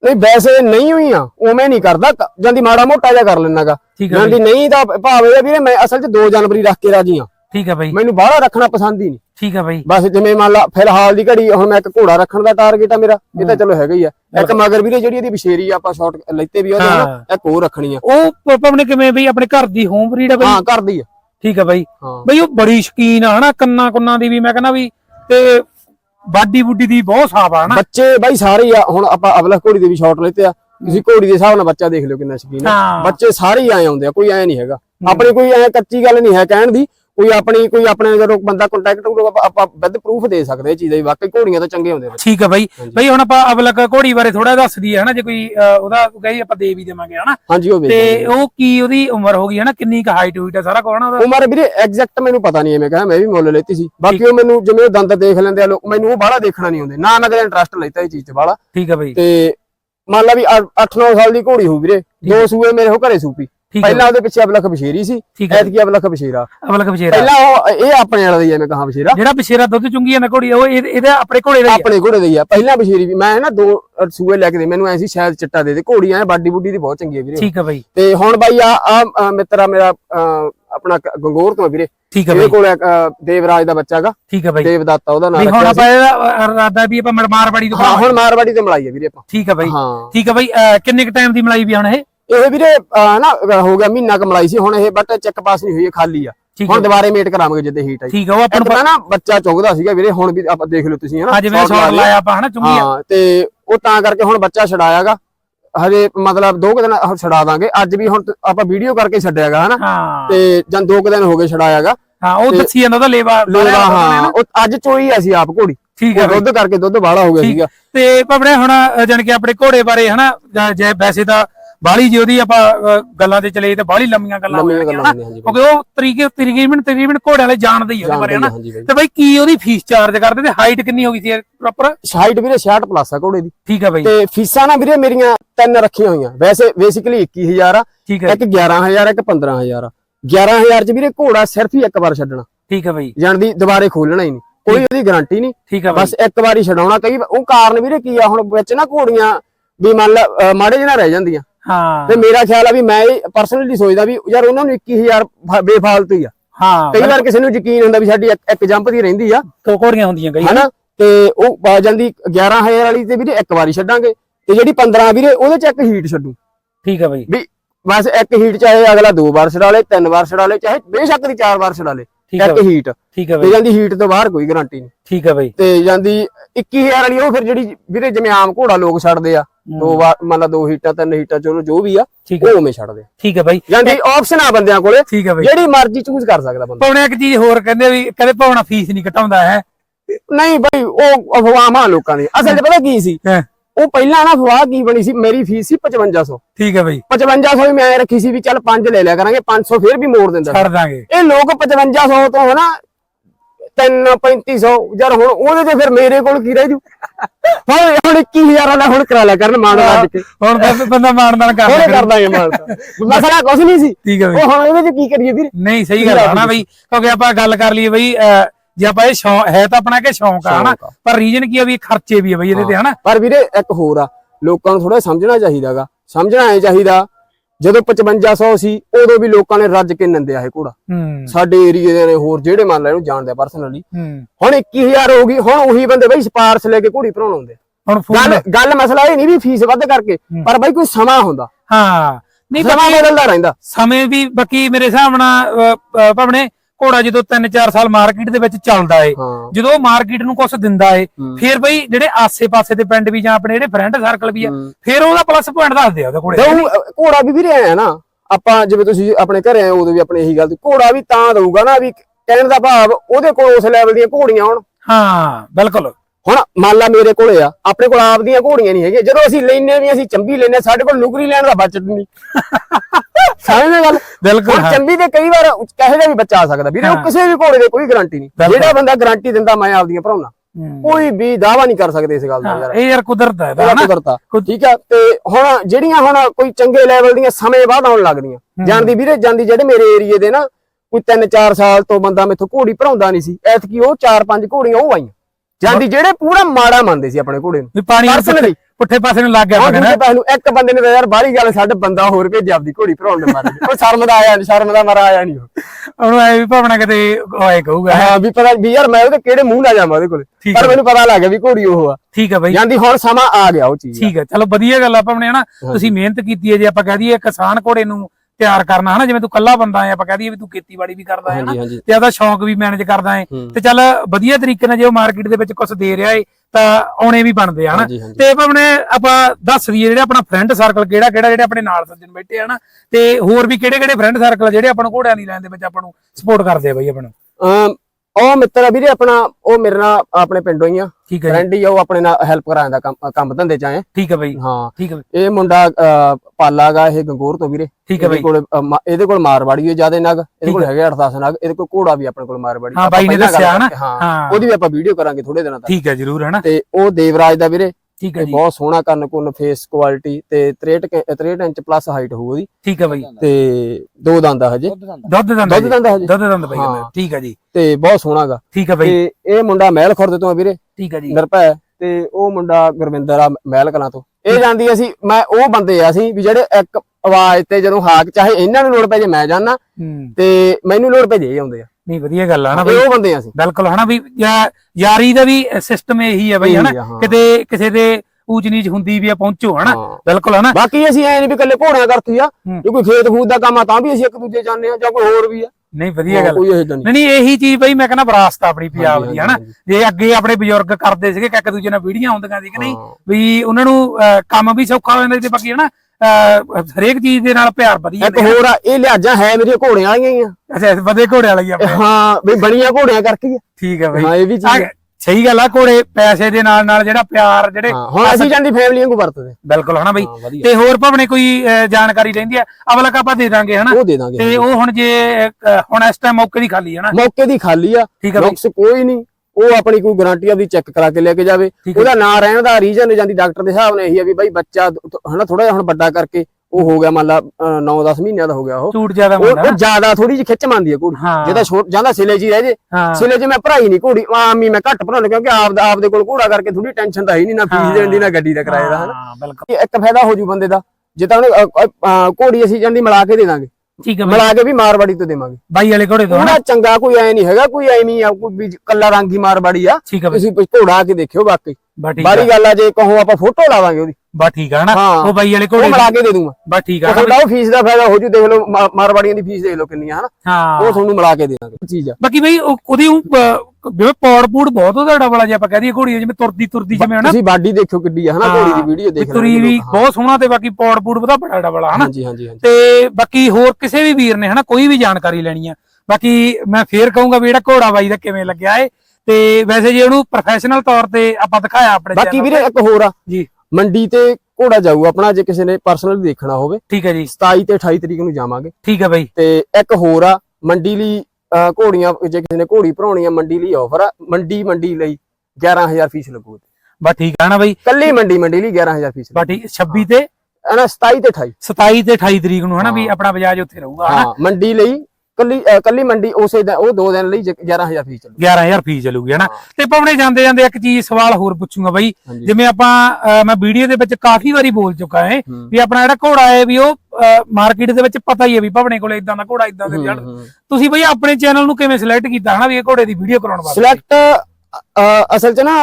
ਨਹੀਂ ਵੈਸੇ ਨਹੀਂ ਹੋਈ ਆ ਉਵੇਂ ਨਹੀਂ ਕਰਦਾ ਕ- ਜਾਂਦੀ ਮਾੜਾ ਮੋਟਾ ਜਿਹਾ ਕਰ ਲੈਣਾਗਾ ਠੀਕ ਜਾਂਦੀ ਨਹੀਂ ਤਾਂ ਭਾਵ ਇਹ ਆ ਵੀਰੇ ਮੈਂ ਅਸਲ 'ਚ ਦੋ ਜਾਨਵਰੀ ਰੱਖ ਕੇ ਰਾਜੀ ਆ। ਠੀਕ ਆ ਬਈ। ਮੈਨੂੰ ਬਾਹਲਾ ਰੱਖਣਾ ਪਸੰਦ ਹੀ ਨਹੀਂ। ਠੀਕ ਆ ਬਈ। ਬਸ ਜਿਵੇਂ ਮੰਨ ਲਾ ਫਿਲਹਾਲ ਦੀ ਘੜੀ ਹੁਣ ਮੈਂ ਇੱਕ ਘੋੜਾ ਰੱਖਣ ਦਾ ਟਾਰਗੇਟ ਆ ਮੇਰਾ ਇਹ ਤਾਂ ਚਲੋ ਹੈਗਾ ਹੀ ਆ। ਇੱਕ ਮਗਰ ਵੀਰੇ ਜਿਹੜੀ ਇਹਦੀ ਵਿਸ਼ੇਰੀ ਆ ਆਪਾਂ ਸ਼ਾਰਟ ਲੈਤੇ ਵੀ ਉਹਦੇ ਨਾਲ ਇੱਕ ਹੋਰ ਰੱਖਣੀ ਆ। ਉਹ ਪ- ਆਪਣੇ ਕਿਵੇਂ ਬਈ ਆਪਣੇ ਘਰ ਦੀ ਹੋਮ ਬਰੀਡ ਆ ਬਈ? ਹਾਂ ਕਰਦੀ ਆ। ਠੀਕ ਆ ਬਈ। ਹਾਂ। ਬਈ ਉਹ ਬੜੀ ਸ਼ਕੀਨ ਆ ਹਨਾ ਕੰਨਾਂ ਕੁੰਨਾਂ ਦੀ ਵੀ ਮੈਂ ਕਹਿੰਦਾ ਵੀ ਤੇ ਬਾਡੀ ਬੁੱਡੀ ਦੀ ਬਹੁਤ ਸਾਫ਼ ਆ ਹਨਾ ਬੱਚੇ ਬਾਈ ਸਾਰੇ ਆ ਹੁਣ ਆਪਾਂ ਅਬਲਾ ਘੋੜੀ ਦੇ ਵੀ ਸ਼ਾਰਟ ਲੈਤੇ ਆ। ਤੁਸੀਂ ਘੋੜੀ ਦੇ ਹਿਸਾਬ ਨਾਲ ਬੱਚਾ ਦੇਖ ਲਿਓ ਕਿੰਨਾ ਸ਼ਕੀਨ ਆ। ਹਾਂ। ਬੱਚੇ ਸਾਰੇ ਹੀ ਆਏ ਆਉਂਦੇ ਆ ਕੋਈ ਐ ਨਹੀਂ ਹੈਗਾ। ਆਪਣੀ ਕੋਈ ਐ ਕੱਚੀ ਗੱਲ ਨਹੀਂ ਹੈ ਕਹਿਣ ਦੀ। ਕੋਈ ਆਪਣੀ ਕੋਈ ਆਪਣੇ ਜਦੋਂ ਬੰਦਾ ਕੰਟੈਕਟ ਕਰੂਗਾ ਆਪਾਂ- ਵਿਦ ਪ੍ਰੂਫ ਦੇ ਸਕਦੇ ਇਹ ਚੀਜ਼ ਵਾਕਈ ਘੋੜੀਆਂ ਤਾਂ ਚੰਗੇ ਹੁੰਦੇ ਨੇ। ਠੀਕ ਆ ਬਈ। ਬਈ ਹੁਣ ਆਪਾਂ ਅਬਲਕ ਘੋੜੀ ਬਾਰੇ ਥੋੜਾ ਦੱਸ ਦਈਏ ਹਨਾ ਜੇ ਕੋਈ ਉਹਦਾ ਕਹੀ ਆਪਾਂ ਦੇ ਵੀ ਦੇਵਾਂਗੇ ਹਨਾ। ਹਾਂਜੀ ਉਹ ਤੇ। ਉਹ ਕੀ ਉਹਦੀ ਉਮਰ ਹੋ ਗਈ ਹਨਾ ਕਿੰਨੀ ਕੁ ਹਾਈਟ ਹੋਈ ਤਾਂ ਸਾਰਾ ਕੁਝ ਨਾ ਉਹਦਾ? ਉਮਰ ਵੀਰੇ ਐਗਜ਼ੈਕਟ ਮੈਨੂੰ ਪਤਾ ਨਹੀਂ ਐਵੇਂ ਕਹਾਂ ਮੈਂ ਵੀ ਮੁੱਲ ਲੈਤੀ ਸੀ। ਬਾਕੀ ਉਹ ਮੈਨੂੰ ਜਿਵੇਂ ਉਹ ਦੰਦ ਦੇਖ ਲੈਂਦੇ ਆ ਲੋਕ ਮੈਨੂੰ ਉਹ ਬਾਹਲਾ ਦੇਖਣਾ ਨਹੀਂ ਆਉਂਦੇ। ਨਾ ਮੈਂ ਕਦੇ ਇੰਟਰਸਟ ਲੈਤਾ ਇਹ ਚੀਜ਼ 'ਚ ਬਾਹਲਾ। ਠੀਕ ਆ ਬਈ। ਤੇ ਮੰਨ ਲਾ ਵੀ 8-9 ਸਾਲ ਦੀ ਘੋੜੀ ਹੋਊ ਵੀਰੇ। ਦੋ ਸੂਏ ਮੇਰੇ ਉਹ ਘਰੇ ਸੂਪੀ। ਪਹਿਲਾਂ ਉਹਦੇ ਪਿੱਛੇ ਅਬਲਖ ਬਸ਼ੇਰੀ ਸੀ ਐਤਕੀ ਅਬਲਖ ਬਸ਼ੇਰਾ। ਅਬਲਕ ਬਸ਼ੇਰਾ। ਪਹਿਲਾਂ ਉਹ ਇਹ ਆਪਣੇ ਵਾਲਾ ਦੀ ਐਵੇਂ ਕਹਾਂ ਬਸ਼ੇਰਾ। ਜਿਹੜਾ ਬਸ਼ੇਰਾ ਦੁੱਧ ਚੁੰਗੀ ਜਾਂਦਾ ਘੋੜੀ ਉਹ ਇਹ- ਇਹਦੇ ਆਪਣੇ ਘੋੜੇ ਦਾ ਹੀ। ਆਪਣੇ ਘੋੜੇ ਦੀ ਆ। ਪਹਿਲਾਂ ਬਸ਼ੇਰੀ ਵੀ ਮੈਂ ਨਾ ਦੋ ਸੂਏ ਲੈ ਕੇ ਦੇ ਮੈਨੂੰ ਐ ਸੀ ਸ਼ਾਇਦ ਚਿੱਟਾ ਦੇ ਦੇ। ਘੋੜੀ ਐ ਬਾਡੀ ਬੁੱਡੀ ਦੀ ਬਹੁਤ ਚੰਗੀ ਹੈ ਵੀਰੇ। ਠੀਕ ਆ ਬਈ। ਤੇ ਹੁਣ ਬਾਈ ਆ ਆ ਮਿੱਤਰਾ ਮੇਰਾ ਆਪਣਾ ਗੰਗੋਰ ਤੋਂ ਵੀਰੇ। ਠੀਕ ਇਹਦੇ ਬਈ। ਕੋਲ ਦੇਵਰਾਜ ਦਾ ਬੱਚਾ ਹੈਗਾ ਠੀਕ ਆ ਬਈ। ਦੇਵਦੱਤਾ ਉਹਦਾ ਨਾਮ ਵੀ ਹੁਣ ਰੱਖਿਆ ਆਪਾਂ ਇਰਾਦਾ ਵੀ ਆਪਾਂ ਮਰਮਾਰਵਾੜੀ ਤੋਂ। ਹਾਂ ਹੁਣ ਮਾਰਵਾੜੀ ਤੇ ਮਲਾਈ ਹੈ ਵੀਰੇ ਆਪਾਂ। ਠੀਕ ਆ ਬਈ। ਹਾਂ। ਠੀਕ ਆ ਬਈ ਕਿੰਨੇ ਕ ਟਾਈਮ ਦੀ ਮਲਾਈ ਵੀ ਹੁਣ ਇਹ? ਇਹ ਵੀਰੇ ਨਾ ਹੋ ਗਿਆ ਮਹੀਨਾ ਕਮਲਾਈ ਸੀ ਹੁਣ ਇਹ ਬਟ ਚੈੱਕ ਪਾਸ ਨਹੀਂ ਹੋਈ ਖਾਲੀ ਆ। ਹੁਣ ਆ ਦੁਬਾਰੇ ਮੇਟ ਕਰਾਵਾਂਗੇ ਜਿੱਦੇ ਹੀਟ ਆਈ। ਠੀਕ ਆ ਉਹ ਆਪਾਂ ਨੂੰ ਤਾਂ ਬੱਚਾ ਚੁਗਦਾ ਸੀਗਾ ਵੀਰੇ ਹੁਣ ਵੀ ਆਪਾਂ ਦੇਖ ਲਓ ਤੁਸੀਂ ਹਨਾ ਅੱਜ ਮੈਂ ਲਿਆ। ਲਾਇਆ ਆਪਾਂ ਹਨਾ ਚੁੰਗੀ ਹਾਂ ਤੇ ਉਹ ਤਾਂ ਕਰਕੇ ਹੁਣ ਬੱਚਾ ਛਡਾਇਆਗਾ। ਹਜੇ ਮਤਲਬ ਦੋ ਕੁ ਦਿਨ ਉਹ ਛਡਾ ਦਾਂਗੇ। ਅੱਜ ਵੀ ਹੁਣ ਤ- ਆਪਾਂ ਵੀਡੀਓ ਕਰਕੇ ਛੱਡਿਆਗਾ ਹਨਾ। ਹਾਂ। ਤੇ ਜਾਂ ਦੋ ਕੁ ਦਿਨ ਹੋ ਗਏ ਛਡਾਇਆਗਾ। ਹਾਂ ਉਹ ਤੇ- ਦੱਸੀ ਜਾਂਦਾ ਉਹਦਾ ਲੇਵਾ ਲੋੜਾ ਹਾਂ ਉਹ ਅੱਜ ਚੋਈ ਅਸੀਂ ਆਪ ਘੋੜੀ। ਠੀਕ ਆ ਬਈ। ਦੁੱਧ ਕਰਕੇ ਦੁੱਧ ਬਾਹਲਾ ਹੋ ਗਿਆ। ਸੀਗਾ। ਤੇ ਭਾਵੇਂ ਹੁਣ ਜਾਣੀ ਕਿ ਆਪਣੇ ਘੋੜੇ ਬਾਰੇ ਹਨਾ ਜੇ ਵੈਸੇ ਤਾਂ ਬਾਹਲੀ ਜੀ ਉਹਦੀ ਆਪਾਂ ਗੱਲਾਂ ਤੇ ਚਲੇ ਤੇ ਬਾਹਲੀ ਲੰਮੀਆਂ ਗੱਲਾਂ ਹੋ ਲੰਮੀਆਂ ਜਾਣਗੀਆਂ ਗੱਲਾਂ ਹਨਾ ਹੁੰਦੀਆਂ ਹਾਂਜੀ ਕਿਉਂਕਿ ਉਹ ਤਰੀਕੇ ਤਕਰੀਬਨ ਤਕਰੀਬਨ ਘੋੜੇ ਵਾਲੇ ਜਾਣਦੇ ਹੀ ਆ ਉਹਦੇ ਬਾਰੇ ਜਾਣਦੇ ਹਨਾ? ਹਾਂਜੀ ਬਾਈ। ਤੇ ਬਾਈ ਕੀ ਉਹਦੀ ਫੀਸ ਚਾਰਜ ਕਰਦੇ ਤੇ ਹਾਈਟ ਕਿੰਨੀ ਹੋ ਗਈ ਸੀ ਪ੍ਰੋਪਰ ਹਾਈਟ ਵੀਰੇ 66 ਪਲੱਸ ਆ ਘੋੜੇ ਦੀ। ਠੀਕ ਆ ਬਾਈ। ਤੇ ਫੀਸਾਂ ਨਾ ਵੀਰੇ ਮੇਰੀਆਂ ਤਿੰਨ ਰੱਖੀਆਂ ਹੋਈਆਂ। ਵੈਸੇ ਬੇਸਿਕਲੀ 21000 ਆ ਠੀਕ ਹੈ ਇੱਕ 11000 ਇੱਕ 15000 ਆ। 11000 ਚ ਵੀਰੇ ਘੋੜਾ ਸਿਰਫ ਹੀ ਇੱਕ ਵਾਰ ਛੱਡਣਾ। ਠੀਕ ਆ ਬਾਈ। ਜਾਣਦੀ ਦੁਬਾਰੇ ਖੋਲਣਾ ਹੀ ਨਹੀਂ। ਕੋਈ ਉਹਦੀ ਗਾਰੰਟੀ ਨਹੀਂ। ਠੀਕ ਆ ਬਾਈ। ਬਸ ਇੱਕ ਵਾਰੀ ਛਡਾਉਣਾ। ਕਈ ਉਹ ਕਾਰਨ ਵੀਰੇ ਕੀ ਆ ਹੁਣ ਵਿੱਚ ਨਾ ਘੋੜੀਆਂ ਵੀ ਮੰਨ ਲਾ ਮਾੜੇ ਜਿਹੇ ਨਾਲ ਰਹਿ ਜਾਂਦੀਆਂ। ਹਾਂ। ਤੇ ਮੇਰਾ ਖਿਆਲ ਆ ਵੀ ਮੈਂ ਪਰਸਨਲੀ ਸੋਚਦਾ ਵੀ ਯਾਰ ਉਹਨਾਂ ਨੂੰ 21000 ਫ- ਬੇਫਾਲਤੂ ਹੀ ਆ। ਹਾਂ ਕਈ ਵਾਰ ਕਿਸੇ ਨੂੰ ਯਕੀਨ ਹੁੰਦਾ ਵੀ ਸਾਡੀ ਇੱਕ- ਜੰਪ ਦੀ ਰਹਿੰਦੀ ਆ। ਦੋ ਘੋੜੀਆਂ ਹੁੰਦੀਆਂ ਕਈ। ਹਨਾ? ਤੇ ਉਹ ਪਾ ਜਾਂਦੀ 11000 ਵਾਲੀ ਤੇ ਵੀਰੇ ਇੱਕ ਵਾਰੀ ਛੱਡਾਂਗੇ। ਤੇ ਜਿਹੜੀ 15 ਵੀਰੇ ਉਹਦੇ ਚ ਇੱਕ ਹੀਟ ਛੱਡੂ। ਠੀਕ ਹੈ ਬਾਈ। ਵੀ ਬਸ ਇੱਕ ਹੀਟ ਚਾਹੇ ਅਗਲਾ ਦੋ ਵਾਰ ਛਡਾਲੇ ਤਿੰਨ ਵਾਰ ਛਡਾਲੇ ਚਾਹੇ ਬੇਸ਼ੱਕ ਦੀ ਚਾਰ ਵਾਰ ਛਡਾਲੇ ਠੀਕ ਬਾਈ, ਹੀਟ ਠੀਕ ਹੈ ਤੇ ਬਾਈ ਜਾਂਦੀ ਹੀਟ ਤੋਂ ਬਾਹਰ ਕੋਈ ਗਾਰੰਟੀ ਨਹੀਂ। ਠੀਕ ਹੈ ਬਾਈ। ਤੇ ਜਾਂਦੀ 21000 ਵਾਲੀ ਉਹ ਫਿਰ ਜਿਹੜੀ ਵੀਰੇ ਜਿਵੇਂ ਆਮ ਘੋੜਾ ਲੋਕ ਛੱਡਦੇ ਆ ਦੋ ਵਾਰ ਮੰਨ ਲਾ ਦੋ ਹੀਟਾਂ ਤਿੰਨ ਹੀਟਾਂ ਚਲੋ ਜੋ ਵੀ ਆ ਉਹ ਉਵੇਂ ਛੱਡਦੇ। ਠੀਕ ਹੈ ਬਾਈ। ਜਾਂਦੀ ਆਪਸ਼ਨ ਆ ਬੰਦਿਆਂ ਕੋਲੇ ਠੀਕ ਹੈ ਬਾਈ। ਜਿਹੜੀ ਮਰਜ਼ੀ ਚੂਜ਼ ਕਰ ਸਕਦਾ ਬੰਦਾ। ਪੌਣੇ ਇੱਕ ਚੀਜ਼ ਹੋਰ ਕਹਿੰਦੇ ਵੀ ਕਹਿੰਦੇ ਪਾਉਣਾ ਫੀਸ ਨਹੀਂ ਘਟਾਉਂਦਾ ਹੈ। ਨਹੀਂ ਭਾਈ ਉਹ ਅਫਵਾਹਾਂ ਲੋਕਾਂ ਦੀ। ਅਸਲ 'ਚ ਪਤਾ ਕੀ ਸੀ? ਹੈਂ, ਉਹ ਪਹਿਲਾਂ ਨਾ ਅਫਵਾਹ ਕੀ ਬਣੀ ਸੀ ਮੇਰੀ ਫੀਸ ਸੀ 5500 ਠੀਕ ਹੈ ਬਾਈ। 5500 ਵੀ ਮੈਂ ਰੱਖੀ ਸੀ ਵੀ ਚੱਲ 5 ਲੈ ਲਿਆ ਕਰਾਂਗੇ 500 ਫਿਰ ਵੀ ਮੋੜ ਦਿੰਦਾ। ਛੱਡ ਦਾਂਗੇ। ਇਹ ਲੋਕ 5500 ਤੋਂ ਹਨਾ 3 3500 ਯਾਰ ਹੁਣ ਉਹਦੇ ਤੇ ਫਿਰ ਮੇਰੇ ਕੋਲ ਕੀ ਰਹਿ ਜੂ? ਹੁਣ ਹੁਣ 21000 ਵਾਲਾ ਹੁਣ ਕਰਾ ਲਿਆ ਕਰਨ ਮਾਨ ਕੇ। ਹੁਣ ਤਾਂ ਬੰਦਾ ਮਾਣਦਾਨ ਉਹਨੇ ਕਰਦਾ ਕਰ ਦਾਂਗੇ ਮਾਨ। ਤਾਂ। ਮਸਲਾ ਕੁਝ ਨਹੀਂ ਸੀ। ਠੀਕ ਹੈ ਬਾਈ। ਉਹ ਹੁਣ ਇਹਦੇ ਚ ਕੀ ਕਰੀਏ ਵੀਰ? ਨਹੀਂ ਸਹੀ ਗੱਲ ਹੈ ਨਾ ਬਈ ਕਿਉਂਕਿ ਆਪਾਂ ਗੱਲ ਕਰ ਲਈਏ ਬਈ ਜੇ ਆਪਾਂ ਇਹ ਸ਼ੌਂਕ ਹੈ ਤਾਂ ਆਪਣਾ ਕਿ ਸ਼ੌਂਕ ਆ ਹਨਾ। ਪਰ ਰੀਜਨ ਕੀ ਆ ਵੀ ਖਰਚੇ ਵੀ ਆ ਬਈ ਇਹਦੇ ਤੇ ਹਨਾ? ਪਰ ਵੀਰੇ ਇੱਕ ਹੋਰ ਆ ਲੋਕਾਂ ਨੂੰ ਥੋੜਾ ਸਮਝਣਾ ਚਾਹੀਦਾਗਾ ਸਮਝਣਾ ਐ ਚਾਹੀਦਾ ਜਦੋਂ 5500 ਸੀ ਉਦੋਂ ਵੀ ਲੋਕਾਂ ਨੇ ਰੱਜ ਕੇ ਨੰਦਿਆ ਇਹ ਘੋੜਾ। ਸਾਡੇ ਏਰੀਏ ਦੇ ਨੇ ਹੋਰ ਜਿਹੜੇ ਮੰਨ ਲੈ ਇਹਨੂੰ ਜਾਣਦੇ ਪਰਸਨਲੀ ਹੁਣ 21000 ਹੋ ਗਈ ਹੁਣ ਉਹੀ ਬੰਦੇ ਬਈ ਸਪਾਰਸ ਲੈ ਕੇ ਘੋੜੀ ਭਰਾਉਣ ਆਉਂਦੇ ਗੱਲ ਗੱਲ ਮਸਲਾ ਇਹ ਨਹੀਂ ਵੀ ਫੀਸ ਵੱਧ ਕਰਕੇ ਪਰ ਬਈ ਕੋਈ ਸਮਾਂ ਹੁੰਦਾ। ਹਾਂ। ਨਹੀਂ ਸਮਾਂ ਬਦਲਦਾ ਰਹਿੰਦਾ। ਸਮੇਂ ਵੀ ਬਾਕੀ ਮੇਰੇ ਹਿਸਾਬ ਨਾਲ ਭਾਵਨੇ ਘੋੜਾ ਜਦੋਂ 3-4 ਸਾਲ ਮਾਰਕੀਟ ਦੇ ਵਿੱਚ ਚੱਲਦਾ ਏ ਜਦੋਂ ਮਾਰਕੀਟ ਨੂੰ ਕੁਝ ਦਿੰਦਾ ਏ। ਫਿਰ ਬਈ ਜਿਹੜੇ ਆਸੇ-ਪਾਸੇ ਦੇ ਪਿੰਡ ਵੀ ਜਾਂ ਆਪਣੇ ਜਿਹੜੇ ਫਰੈਂਡ ਸਰਕਲ ਵੀ ਆ। ਫਿਰ ਉਹਦਾ ਪਲੱਸ ਪੁਆਇੰਟ ਦੱਸਦੇ ਆ ਉਹਦੇ ਘੋੜੇ ਘੋੜਾ ਵੀ ਵੀਰੇ ਆਇਆ ਨਾ ਆਪਾਂ ਜਿਵੇਂ ਤੁਸੀਂ ਆਪਣੇ ਘਰੇ ਆਏ ਉਦੋਂ ਵੀ ਆਪਣੇ ਇਹੀ ਗੱਲ ਘੋੜਾ ਵੀ ਤਾਂ ਦਊਗਾ ਨਾ ਵੀ ਕਹਿਣ ਦਾ ਭਾਵ ਉਹਦੇ ਕੋਲ ਉਸ ਲੈਵਲ ਦੀਆਂ ਘੋੜੀਆਂ ਹੋਣ ਹਾਂ ਬਿਲਕੁਲ ਹੁਣ ਮੰਨ ਲਾ ਮੇਰੇ ਕੋਲੇ ਆ ਆਪਣੇ ਕੋਲ ਆਪ ਦੀਆਂ ਘੋੜੀਆਂ ਨਹੀਂ ਹੈਗੀਆਂ ਜਦੋਂ ਅਸੀਂ ਲੈਨੇ ਵੀ ਅਸੀਂ ਚੰਬੀ ਲੈਨੇ ਸਾਡੇ ਕੋਲ ਨੁਕਰੀ ਲੈਣ ਦਾ ਬਜਟ ਨਹੀਂ। ਸਮਝਦੇ ਗੱਲ? ਬਿਲਕੁਲ ਹਾਂ। ਚੰਬੀ ਤੇ ਕਈ ਵਾਰ ਕਹੇ ਦਾ ਵੀ ਬੱਚਾ ਆ ਸਕਦਾ ਵੀਰੇ ਉਹ। ਕਿਸੇ ਵੀ ਘੋੜੇ ਦੇ ਕੋਈ ਗਾਰੰਟੀ ਨਹੀਂ। ਜਿਹੜਾ ਬੰਦਾ ਗਾਰੰਟੀ ਦਿੰਦਾ ਮੈਂ ਆਪਦੀਆਂ ਭਰਾਉਣਾ। ਕੋਈ ਵੀ ਦਾਵਾ ਨਹੀਂ ਕਰ ਸਕਦੇ ਇਸ ਗੱਲ ਦਾ ਯਾਰ। ਇਹ ਯਾਰ ਕੁਦਰਤ ਹੈ ਹਨਾ? ਕੁਦਰਤਾ ਕੁ- ਠੀਕ ਆ ਤੇ ਹੁਣ ਜਿਹੜੀਆਂ ਹੁਣ ਕੋਈ ਚੰਗੇ ਲੈਵਲ ਦੀਆਂ ਸਮੇਂ ਬਾਅਦ ਆਉਣ ਲੱਗਦੀਆਂ। ਜਾਂਦੀ ਵੀਰੇ ਜਾਂਦੀ ਜਿਹੜੇ ਮੇਰੇ ਏਰੀਏ ਦੇ ਨਾ ਕੋਈ 3-4 ਸਾਲ ਤੋਂ ਬੰਦਾ ਮੈਥੋਂ ਘੋੜੀ ਭਰਾਉਂਦਾ ਨਹੀਂ ਸੀ। ਐਤਕੀ ਉਹ 4-5 ਘੋੜੀਆਂ ਉਹ ਆਈਆਂ। ਜਾਂਦੀ ਜਿਹੜੇ ਪੂਰਾ ਮਾੜਾ ਮੰਨਦੇ ਸੀ ਆਪਣੇ ਘੋੜੇ ਨੂੰ। ਵੀ ਪਾਣੀ। ਪੁੱਠੇ ਪਾਸੇ ਨੂੰ ਲੱਗ ਗਿਆ ਮਗਰ ਦੂਜੇ ਪਾਸੇ ਨੂੰ ਇੱਕ ਬੰਦੇ ਨੇ ਤਾਂ ਯਾਰ ਬਾਹਲੀ ਗੱਲ ਸਾਡੇ ਬੰਦਾ ਹੋਰ ਭੇਜਿਆ ਆਪਦੀ ਘੋੜੀ ਭਰਾਉਣ ਦੇ ਮਾਰੇ ਉਹ ਸ਼ਰਮ ਦਾ ਆਇਆ ਨਹੀਂ ਸ਼ਰਮ ਦਾ ਮਾਰਾ ਆਇਆ ਨਹੀਂ ਉਹ। ਉਹਨੂੰ ਐ ਵੀ ਭਾਵਨਾ ਕਿਤੇ ਹੋਏ ਕਹੂਗਾ। ਹਾਂ ਵੀ ਪਤਾ ਵੀ ਯਾਰ ਮੈਂ ਉਹਦੇ ਕਿਹੜੇ ਮੂੰਹ ਨਾਲ ਜਾਵਾਂ ਉਹਦੇ ਕੋਲੇ। ਪਰ ਹੈ। ਮੈਨੂੰ ਪਤਾ ਲੱਗ ਗਿਆ ਵੀ ਘੋੜੀ ਉਹ ਆ। ਠੀਕ ਹੈ ਬਾਈ। ਜਾਂਦੀ ਹੁਣ ਸਮਾਂ ਆ ਗਿਆ ਉਹ ਚੀਜ਼। ਠੀਕ ਹੈ ਚਲੋ ਵਧੀਆ ਗੱਲ ਆ ਭਾਵਨੇ ਹਨਾ ਤੁਸੀਂ ਮਿਹਨਤ ਕੀਤੀ ਹੈ ਜੇ ਆਪਾਂ ਕਹਿ ਦਈਏ ਕਿਸਾਨ ਘੋੜੇ ਨੂੰ ਤਿਆਰ ਕਰਨਾ ਹਨਾ? ਜਿਵੇਂ ਤੂੰ ਕੱਲਾ ਬੰਦਾ ਹੈ ਆਪਾਂ ਕਹਿ ਦਈਏ ਵੀ ਤੂੰ ਖੇਤੀਬਾੜੀ ਵੀ ਕਰਦਾ ਹੈ ਹਨਾ? ਤੇ ਆਪਦਾ ਸ਼ੌਂਕ ਵੀ ਮੈਨੇਜ ਕਰਦਾ ਹੈ ਹੂੰ। ਤੇ ਚੱਲ ਵਧੀਆ ਤਰੀਕੇ ਨਾਲ ਜੇ ਉਹ ਮਾਰਕੀਟ ਦੇ ਵਿੱਚ ਕੁਝ ਦੇ ਰਿਹਾ ਏ ਤਾਂ ਆਉਣੇ ਵੀ ਬਣਦੇ ਆ ਹਨਾ? ਤੇ ਭਾਵਨੇ ਆਪਾਂ ਦੱਸ ਦਈਏ ਜਿਹੜੇ ਆਪਣਾ ਫਰੈਂਡ ਸਰਕਲ ਕਿਹੜਾ ਕਿਹੜਾ ਜਿਹੜੇ ਆਪਣੇ ਨਾਲ ਸੱਜਣ ਬੈਠੇ ਆ ਨਾ ਤੇ ਹੋਰ ਵੀ ਕਿਹੜੇ ਕਿਹੜੇ ਫਰੈਂਡ ਸਰਕਲ ਜਿਹੜੇ ਆਪਾਂ ਨੂੰ ਘੋੜਿਆਂ ਦੀ ਲਾਈਨ ਦੇ ਵਿੱਚ ਆਪਾਂ ਨੂੰ ਸਪੋਰਟ ਕਰਦੇ ਆ ਬਾਈ ਆਪਾਂ ਨੂੰ? ਉਹ ਮਿੱਤਰ ਆ ਵੀਰੇ ਆਪਣਾ ਉਹ ਮੇਰੇ ਨਾਲ ਆਪਣੇ ਪਿੰਡੋਂ ਹੀ ਆ। ਠੀਕ ਹੈ ਫਰੈਂਡ ਹੀ ਆ ਉਹ ਆਪਣੇ ਨਾਲ ਹੈਲਪ ਕਰਾਉਂਦਾ ਕੰਮ ਕੰਮ ਧੰਦੇ ਚ ਆਏ ਠੀਕ ਹੈ ਬਾਈ। ਹਾਂ। ਠੀਕ ਹੈ ਇਹ ਮੁੰਡਾ ਅਹ, ਪਾਲਾ ਗਾ ਇਹ ਗੰਗੋਰ ਤੋਂ ਵੀਰੇ। ਠੀਕ ਹੈ ਇਹਦੇ ਬਾਈ। ਕੋਲ ਇਹਦੇ ਕੋਲ ਮਾਰਵਾੜੀ ਹੈ ਜਿਆਦੇ ਨਗ ਇਹਦੇ ਕੋਲ ਹੈਗੇ 8-10 ਨਗ ਇਹਦੇ ਕੋਲ ਘੋੜਾ ਵੀ ਆਪਣੇ ਕੋਲ ਮਾਰਵਾੜੀ। ਹਾਂ, ਬਾਈ ਨੇ ਦੱਸਿਆ ਨਾ। ਕਰਕੇ, ਹਾਂ। ਹਾਂ। ਉਹਦੀ ਵੀ ਆਪਾਂ ਵੀਡੀਓ ਕਰਾਂਗੇ ਥੋੜੇ ਦਿਨਾਂ ਤੱਕ। ਠੀਕ ਹੈ ਜਰੂਰ ਹਨਾ ਤੇ ਉਹ ਦੇਵਰਾਜ ਦਾ ਵੀਰੇ ਠੀਕ ਹੈ ਜੀ। ਬਹੁਤ ਸੋਹਣਾ ਕੰਨ ਕੁੰਨ ਫੇਸ ਕੁਆਲਿਟੀ ਤੇ 63 ਕ- 63 ਇੰਚ ਪਲੱਸ ਹਾਈਟ ਹੋਊ ਉਹਦੀ। ਠੀਕ ਹੈ ਬਾਈ। ਤੇ ਦੋ ਦੰਦ ਆ ਹਜੇ। ਦੁੱਧ ਦੰਦ ਦੁੱਧ ਦੰਦ ਹਜੇ। ਦੁੱਧ ਦੰਦ ਬਾਈ। ਠੀਕ ਹੈ ਜੀ। ਤੇ ਬਹੁਤ ਸੋਹਣਾ ਗਾ ਠੀਕ ਹੈ ਬਾਈ। ਤੇ ਇਹ ਮੁੰਡਾ ਮਹਿਲ ਖੁਰਦ ਤੋਂ ਆ ਵੀਰੇ। ਠੀਕ ਹੈ ਜੀ। ਨਿਰਭੈ ਤੇ ਉਹ ਮੁੰਡਾ ਗੁਰਵਿੰਦਰ ਆ ਮਹਿਲ ਕਲਾਂ ਤੋਂ। ਇਹ ਜਾਂਦੀ ਅਸੀਂ ਮੈਂ ਉਹ ਬੰਦੇ ਆ ਅਸੀਂ ਵੀ ਜਿਹੜੇ ਇੱਕ ਆਵਾਜ਼ ਤੇ ਜਦੋਂ ਹਾਕ ਚਾਹੇ ਇਹਨਾਂ ਨੂੰ ਲੋੜ ਪੈ ਜੇ ਮੈਂ ਜਾਣਾ ਤੇ ਮੈਨੂੰ ਲੋੜ ਪੈ ਜੇ ਇਹ ਆਉਂਦੇ ਆ। ਨਹੀਂ ਵਧੀਆ ਗੱਲ ਆ ਨਾ ਬਾਈ ਉਹ ਬੰਦੇ ਆ ਅਸੀਂ ਬਿਲਕੁਲ ਹਨਾ ਵੀ ਯਾਰੀ ਦਾ ਵੀ ਸਿਸਟਮ ਇਹੀ ਹੈ ਬਾਈ ਹਨਾ ਆ। ਕਿਤੇ ਕਿਸੇ ਦੇ ਊਚ ਨੀਚ ਹੁੰਦੀ ਵੀ ਆ ਪਹੁੰਚੋ ਹਨਾ। ਬਿਲਕੁਲ ਹਨਾ ਬਾਕੀ ਅਸੀਂ ਐ ਨਹੀਂ ਵੀ ਕੱਲੇ ਘੋੜਿਆਂ ਕਰਤੀ ਆ। ਜੇ ਕੋਈ ਖੇਤ ਖੂਦ ਦਾ ਕੰਮ ਆ ਤਾਂ ਵੀ ਅਸੀਂ ਇੱਕ ਦੂਜੇ ਜਾਣਦੇ ਆ ਜਾਂ ਕੋਈ ਹੋਰ ਵੀ ਆ ਨਹੀਂ ਵਧੀਆ ਗੱਲ। ਕੋਈ ਨਹੀਂ। ਨਹੀਂ ਇਹੀ ਚੀਜ਼ ਬਈ ਮੈਂ ਕਹਿੰਦਾ ਵਿਰਾਸਤ ਆ ਆਪਣੀ ਪੰਜਾਬ ਦੀ ਹਨਾ। ਜੇ ਅੱਗੇ ਆਪਣੇ ਬਜ਼ੁਰਗ ਕਰਦੇ ਸੀਗੇ ਇੱਕ ਦੂਜੇ ਨਾਲ ਵੀਡੀਆਂ ਆਉਂਦੀਆਂ ਸੀ ਕਿ ਨਹੀਂ। ਵੀ ਉਹਨਾਂ ਨੂੰ ਕੰਮ ਵੀ ਸੌਖਾ ਹੋ ਜਾਂਦਾ ਸੀ ਤੇ ਬਾਕੀ ਹਨਾ ਹਰੇਕ ਚੀਜ਼ ਦੇ ਨਾਲ ਪਿਆਰ ਵਧੀ ਇੱਕ ਹੋਰ ਆ ਇਹ ਲਿਹਾਜ਼ਾਂ ਹੈ ਮੇਰੀਆਂ ਘੋੜਿਆਂ ਵਾਲੀਆਂ ਹੀ ਆ। ਅੱਛਾ ਵਧੇ ਘੋੜੇ ਵਾਲੀ ਆ ਹਾਂ ਵੀ ਬਣੀਆਂ ਘੋੜਿਆਂ ਕਰਕੇ ਹੀ ਆ। ਠੀਕ ਹੈ ਬਈ। ਹਾਂ ਇਹ ਵੀ ਚੀਜ਼ ਆ। ਆ, ਸਹੀ ਗੱਲ ਆ ਘੋੜੇ ਪੈਸੇ ਦੇ ਨਾਲ ਨਾਲ ਜਿਹੜਾ ਪਿਆਰ ਜਿਹੜੇ ਹੁਣ ਅਸੀਂ ਜਾਂਦੀ ਫੈਮਲੀਆਂ ਨੂੰ ਵਰਤਦੇ। ਬਿਲਕੁਲ ਹਨਾ ਬਈ? ਤੇ ਹੋਰ ਭਾਵਨੇ ਕੋਈ ਜਾਣਕਾਰੀ ਰਹਿੰਦੀ ਆ ਅਵਲਕ ਆਪਾਂ ਦੇ ਦਾਂਗੇ ਹਨਾ? ਤੇ ਉਹ ਹੁਣ ਜੇ ਹੁਣ ਇਸ ਟਾਈਮ ਮੌਕੇ ਦੀ ਖਾਲੀ ਹੈ ਨਾ ਮੌਕੇ ਦੀ ਖਾਲੀ ਆ ਨੁਕਸ ਕੋਈ ਨਹੀਂ। ਉਹ ਆਪਣੀ ਕੋਈ ਗਾਰੰਟੀ ਆਪਦੀ ਚੈੱਕ ਕਰਾ ਕੇ ਲੈ ਕੇ ਜਾਵੇ। ਉਹਦਾ ਨਾਂ ਰਹਿਣ ਦਾ ਰੀਜਨ ਜਾਂਦੀ ਡਾਕਟਰ ਦੇ ਹਿਸਾਬ ਨਾਲ ਇਹੀ ਆ ਵੀ ਬਾਈ ਬੱਚਾ ਹਨਾ ਥੋੜਾ ਜਿਹਾ ਹੁਣ ਵੱਡਾ ਕਰਕੇ ਉਹ ਹੋ ਗਿਆ ਮੰਨ ਲਾ 9-10 ਮਹੀਨਿਆਂ ਦਾ ਹੋ ਗਿਆ ਉਹ। ਝੂਠ ਜ਼ਿਆਦਾ ਉਹ ਉਹ ਜ਼ਿਆਦਾ ਥੋੜੀ ਜਿਹੀ ਖਿੱਚ ਮੰਨਦੀ ਆ ਘੋੜੀ। ਹਾਂ। ਜਿਹਦਾ ਛੋਟ ਜਾਂਦਾ ਸਿਲੇ ਹੀ ਰਹਿ ਜੇ। ਹਾਂ। ਸਿਲੇ 'ਚ ਮੈਂ ਭਰਾਈ ਨਹੀਂ ਘੋੜੀ। ਆਮੀ ਮੈਂ ਘੱਟ ਭਰਾਉਣਾ ਕਿਉਂਕਿ ਆਪ ਦੇ ਕੋਲ ਘੋੜਾ ਕਰਕੇ ਥੋੜੀ ਟੈਨਸ਼ਨ ਤਾਂ ਹੈ ਨਹੀਂ ਨਾ ਫੀਸ ਦੇਣ ਦੀ ਨਾ ਗੱਡੀ ਦਾ ਕਿਰਾਏ ਦਾ ਹਨਾ। ਹਾਂ ਬਿਲਕੁਲ। ਇਹ ਇੱਕ ਫਾਇਦਾ ਹੋ ਜੂ ਬੰਦੇ ਦਾ। ਜੇ ਤਾਂ ਉਹਨੇ ਅ, ਅ, ਅ, ਘੋੜੀ ਅਸੀਂ ਜਾਂਦੀ ਮਿਲਾ ਕੇ ਦੇ ਦਾਂਗੇ। ਠੀਕ ਹੈ ਬਈ। ਮਿਲਾ ਕੇ ਵੀ ਮਾਰਵਾੜੀ ਤੋਂ ਦੇਵਾਂਗੇ। ਬਾਈ ਵਾਲੇ ਘੋੜੇ ਤੋਂ ਹਨਾ? ਉਹਦਾ ਚੰਗਾ ਕੋਈ ਐ ਨਹੀਂ ਹੈਗਾ ਕੋਈ ਐਵੇਂ ਹੀ ਆ ਕੋਈ ਵੀ ਕੱਲਾ ਰੰਗੀ ਮਾਰਵਾੜੀ ਆ। ਠੀਕ ਹੈ ਬਈ। ਤੁਸੀਂ ਘੋੜਾ ਆ ਕੇ ਦੇਖਿਓ ਵਾਕਈ ਬਾ ਠੀਕ ਹੈ। ਬਾਰੀ ਗੱਲ ਆ ਜੇ ਕਹੋ ਆਪਾਂ ਫੋਟੋ ਲਾਵਾਂਗੇ ਉਹਦੀ। ਬਾ ਠੀਕ ਆ ਨਾ ਹਾਂ। ਉਹ ਬਾਈ ਵਾਲੇ ਉਹ ਮਿਲਾ ਕੇ ਦੇ ਦੂੰਗਾ। ਬਾ ਠੀਕ ਆ ਉਹ ਨਾ ਤੁਹਾਡਾ ਉਹ ਫੀਸ ਦਾ ਫਾਇਦਾ ਹੋ ਜੂ ਦੇਖ ਲਓ ਮਾ- ਮਾਰਵਾੜੀਆਂ ਦੀ ਫੀਸ ਦੇਖ ਲਓ ਕਿੰਨੀਆਂ ਹਨਾ। ਹਾਂ। ਉਹ ਤੁਹਾਨੂੰ ਮਿਲਾ ਕੇ ਦੇ ਦਾਂਗੇ ਚੀਜ਼ ਆ। ਬਾਕੀ ਬਈ ਉਹ- ਉਹਦੀ ਅਹ, ਜਿਵੇਂ ਪੌੜ ਪੂੜ ਬਹੁਤ ਉਹਦਾ ਡਬਲ ਆ ਜੇ ਆਪਾਂ ਕਹਦੀਏ ਘੋੜੀ ਜਿਵੇਂ ਤੁਰਦੀ ਤੁਰਦੀ ਜਿਵੇਂ ਹਨਾ। ਤੁਸੀਂ ਬਾਡੀ ਦੇਖੋ ਕਿੱਡੀ ਆ ਹਨਾ ਘੋੜੀ ਦੀ ਵੀਡੀਓ ਦੇਖ ਵੀ ਤੁਰੀ ਵੀ। ਬਹੁਤ ਸੋਹਣਾ ਤੇ ਬਾਕੀ ਪੌੜ ਪੂੜ ਉਹਦਾ ਬੜਾ ਡਬਲ ਆ ਹਨਾ। ਹਾਂਜੀ ਹਾਂਜੀ ਹਾਂਜੀ। ਤੇ ਬਾਕੀ ਹੋਰ ਕਿਸੇ ਵੀ ਵੀਰ ਨੇ ਹਨਾ ਕੋਈ ਵੀ ਜਾਣਕਾਰੀ ਲੈਣੀ ਆ। ਬਾਕੀ ਮੈਂ ਫੇਰ ਕਹੂੰਗਾ ਵੀ ਜਿਹੜਾ ਘੋੜਾ ਬਾਈ ਦਾ ਕਿਵੇਂ ਲੱਗਿਆ ਏ। ਤੇ ਵੈਸੇ ਜੇ ਉਹਨੂੰ ਪ੍ਰੋਫੈਸ਼ਨਲ ਤੌਰ ਤੇ ਆਪਾਂ ਦਿਖਾਇਆ ਆਪਣੇ ਬਾਕੀ channel ਵੀਰੇ ਇੱਕ ਹੋਰ ਆ। ਜੀ। ਮੰਡੀ ਤੇ ਘੋੜਾ ਜਾਊ ਆਪਣਾ ਜੇ ਕਿਸੇ ਨੇ ਪਰਸਨਲ ਦੇਖਣਾ ਹੋਵੇ। ਠੀਕ ਹੈ ਜੀ। 27 ਤੇ 28 ਤਰੀਕ ਨੂੰ ਜਾਵਾਂਗੇ। ਠੀਕ ਹੈ ਬਾਈ। ਤੇ ਇੱਕ ਹੋਰ ਆ ਮੰਡੀ ਲਈ ਘੋੜੀਆਂ ਜੇ ਕਿਸੇ ਨੇ ਘੋੜੀ ਭਰਾਉਣੀ ਆ ਮੰਡੀ ਲਈ ਆਫਰ ਆ। ਮੰਡੀ ਮੰਡੀ ਲਈ 11000 ਫੀਸ ਲੱਗੂ ਬਾ ਠੀਕ ਆ ਨਾ ਬਾਈ। ਕੱਲੀ ਮੰਡੀ ਮੰਡੀ ਲਈ 11000 ਫੀਸ ਬਾ ਠੀਕ 26 ਤੇ? ਹਨਾ 27 ਤੇ 28 27 ਤੇ 28 ਤਰੀਕ ਨੂੰ ਹਨਾ ਵੀ ਹਾਂ। ਆਪਣਾ ਬਜਾਜ ਉੱਥੇ ਰਹੂਗਾ ਹਾਂ ਮੰਡੀ ਲਈ ਕੱਲੀ ਕੱਲੀ ਮੰਡੀ ਉਸੇ ਦਿਨ ਉਹ ਦੋ ਦਿਨ ਲਈ 11000 ਫੀਸ ਚੱਲੂ 11000 ਫੀਸ ਚੱਲੂਗੀ ਹਨਾ। ਤੇ ਪਵਨੇ ਜਾਂਦੇ ਜਾਂਦੇ ਇੱਕ ਚੀਜ਼ ਸਵਾਲ ਹੋਰ ਪੁੱਛੂੰਗਾ ਬਾਈ ਹਾਂਜੀ ਜਿਵੇਂ ਆਪਾਂ ਅਹ, ਮੈਂ ਵੀਡੀਓ ਦੇ ਵਿੱਚ ਕਾਫੀ ਵਾਰੀ ਬੋਲ ਚੁੱਕਾ ਹਾਂ ਹੂੰ। ਵੀ ਆਪਣਾ ਜਿਹੜਾ ਘੋੜਾ ਹੈ ਵੀ ਉਹ ਮਾਰਕੀਟ ਦੇ ਵਿੱਚ ਪਤਾ ਹੀ ਹੈ ਵੀ ਭਵਨੇ ਕੋਲੇ ਇਦਾਂ ਦਾ ਘੋੜਾ ਇਦਾਂ ਦੇ ਹੂੰ, ਹੂੰ। ਤੁਸੀਂ ਬਈ ਆਪਣੇ ਚੈਨਲ ਨੂੰ ਕਿਵੇਂ ਸਿਲੈਕਟ ਕੀਤਾ ਹਨਾ ਵੀ ਇਹ ਘੋੜੇ ਦੀ ਵੀਡੀਓ ਕਰਾਉਣ ਵਾਸਤੇ ਸਿਲੈਕਟ ਅਸਲ ਚ ਨਾ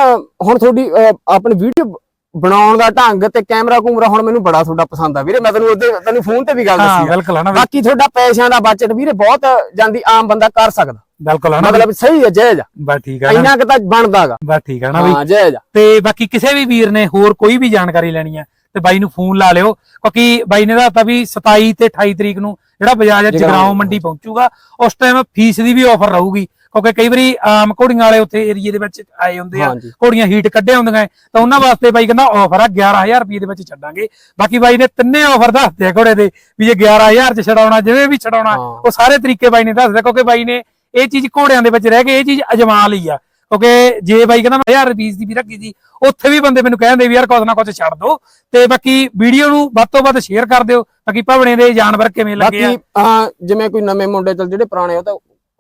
ਹੁਣ ਤੁਹਾਡੀ ਆਪਣੀ ਵੀਡੀਓ ਬਣਾਉਣ ਦਾ ਢੰਗ ਤੇ ਕੈਮਰਾ ਕੂਮਰਾ ਹੁਣ ਮੈਨੂੰ ਬੜਾ ਤੁਹਾਡਾ ਪਸੰਦ ਆ ਵੀਰੇ ਮੈਂ ਤੈਨੂੰ ਉਹਦੇ ਤੈਨੂੰ ਫੋਨ ਤੇ ਵੀ ਗੱਲ ਹਾਂ ਦੱਸੀ ਆ। ਬਿਲਕੁਲ ਹਨਾ ਬਈ ਬਾਕੀ ਤੁਹਾਡਾ ਪੈਸਿਆਂ ਦਾ ਬਜਟ ਵੀਰੇ ਬਹੁਤ ਜਾਂਦੀ ਆਮ ਬੰਦਾ ਕਰ ਸਕਦਾ। ਬਿਲਕੁਲ ਹਨਾ ਬਈ ਮਤਲਬ ਸਹੀ ਹੈ ਜਾਇਜ਼ ਬਸ ਠੀਕ ਨਾ। ਇੰਨਾ ਕਿ ਤਾਂ ਬਣਦਾਗਾ ਬਸ ਠੀਕ ਆ ਨਾ ਬਈ। ਹਾਂ ਜਾਇਜ਼ ਤੇ ਬਾਕੀ ਕਿਸੇ ਵੀ ਵੀਰ ਨੇ ਹੋਰ ਕੋਈ ਵੀ ਜਾਣਕਾਰੀ ਲੈਣੀ ਆ ਤੇ ਬਾਈ ਨੂੰ ਫੋਨ ਲਾ ਲਿਓ ਕਿਉਂਕਿ ਬਾਈ ਨੇ ਦੱਸਤਾ ਵੀ 27 ਤੇ 28 ਤਰੀਕ ਨੂੰ ਜਿਹੜਾ ਬਜਾਜ ਜਗਰਾਉਂ ਮੰਡੀ ਪਹੁੰਚੂਗਾ ਉਸ ਟਾਈਮ ਫੀਸ ਦੀ ਵੀ ਆਫਰ ਰਹੂਗੀ। ਕਿਉਂਕਿ ਕਈ ਵਾਰੀ ਆਮ ਘੋੜੀਆਂ ਵਾਲੇ ਉੱਥੇ ਏਰੀਏ ਦੇ ਵਿੱਚ ਆਏ ਹੁੰਦੇ ਆ ਹਾਂਜੀ। ਘੋੜੀਆਂ ਹੀਟ ਕੱਢੇ ਹੁੰਦੀਆਂ ਤਾਂ ਉਹਨਾਂ ਵਾਸਤੇ ਬਾਈ ਕਹਿੰਦਾ ਆਫਰ ਆ 11000 ਰੁਪਏ ਦੇ ਵਿੱਚ ਛੱਡਾਂਗੇ। ਬਾਕੀ ਬਾਈ ਨੇ ਤਿੰਨੇ ਆਫਰ ਦੱਸਦੇ ਆ ਘੋੜੇ ਦੇ ਵੀ ਜੇ 11000 ਚ ਛਡਾਉਣਾ ਜਿਵੇਂ ਵੀ ਛਡਾਉਣਾ ਹਾਂ। ਉਹ ਸਾਰੇ ਤਰੀਕੇ ਬਾਈ ਨੇ ਦੱਸਦੇ ਕਿਉਂਕਿ ਬਾਈ ਨੇ ਇਹ ਚੀਜ਼ ਘੋੜਿਆਂ ਦੇ ਵਿੱਚ ਰਹਿ ਕੇ ਇਹ ਚੀਜ਼ ਅਜਮਾ ਲਈ ਆ। ਕਿਉਂਕਿ ਜੇ ਬਾਈ ਕਹਿੰਦਾ ਮੈਂ 1000 ਰੁਪਏ ਦੀ ਵੀ ਰੱਖੀ ਸੀ ਉੱਥੇ ਵੀ ਬੰਦੇ ਮੈਨੂੰ ਕਹਿੰਦੇ ਵੀ ਯਾਰ ਕੁਝ ਨਾ ਕੁਝ ਛੱਡ ਦੋ ਤੇ ਬਾਕੀ ਵੀਡੀਓ ਨੂੰ ਵੱਧ ਤੋਂ ਵੱਧ ਸ਼ੇਅਰ ਕਰ ਦਿਓ ਬਾਕੀ ਭਵਨੇ ਦੇ ਜਾਨਵਰ ਕਿਵੇਂ ਲੱਗੇ ਆ। ਬਾਕੀ ਜਿਵੇਂ ਕੋਈ ਨਵੇਂ ਮੁੰਡੇ ਚੱਲ ਜਿਹੜੇ ਪੁਰਾਣੇ ਉਹ ਤਾਂ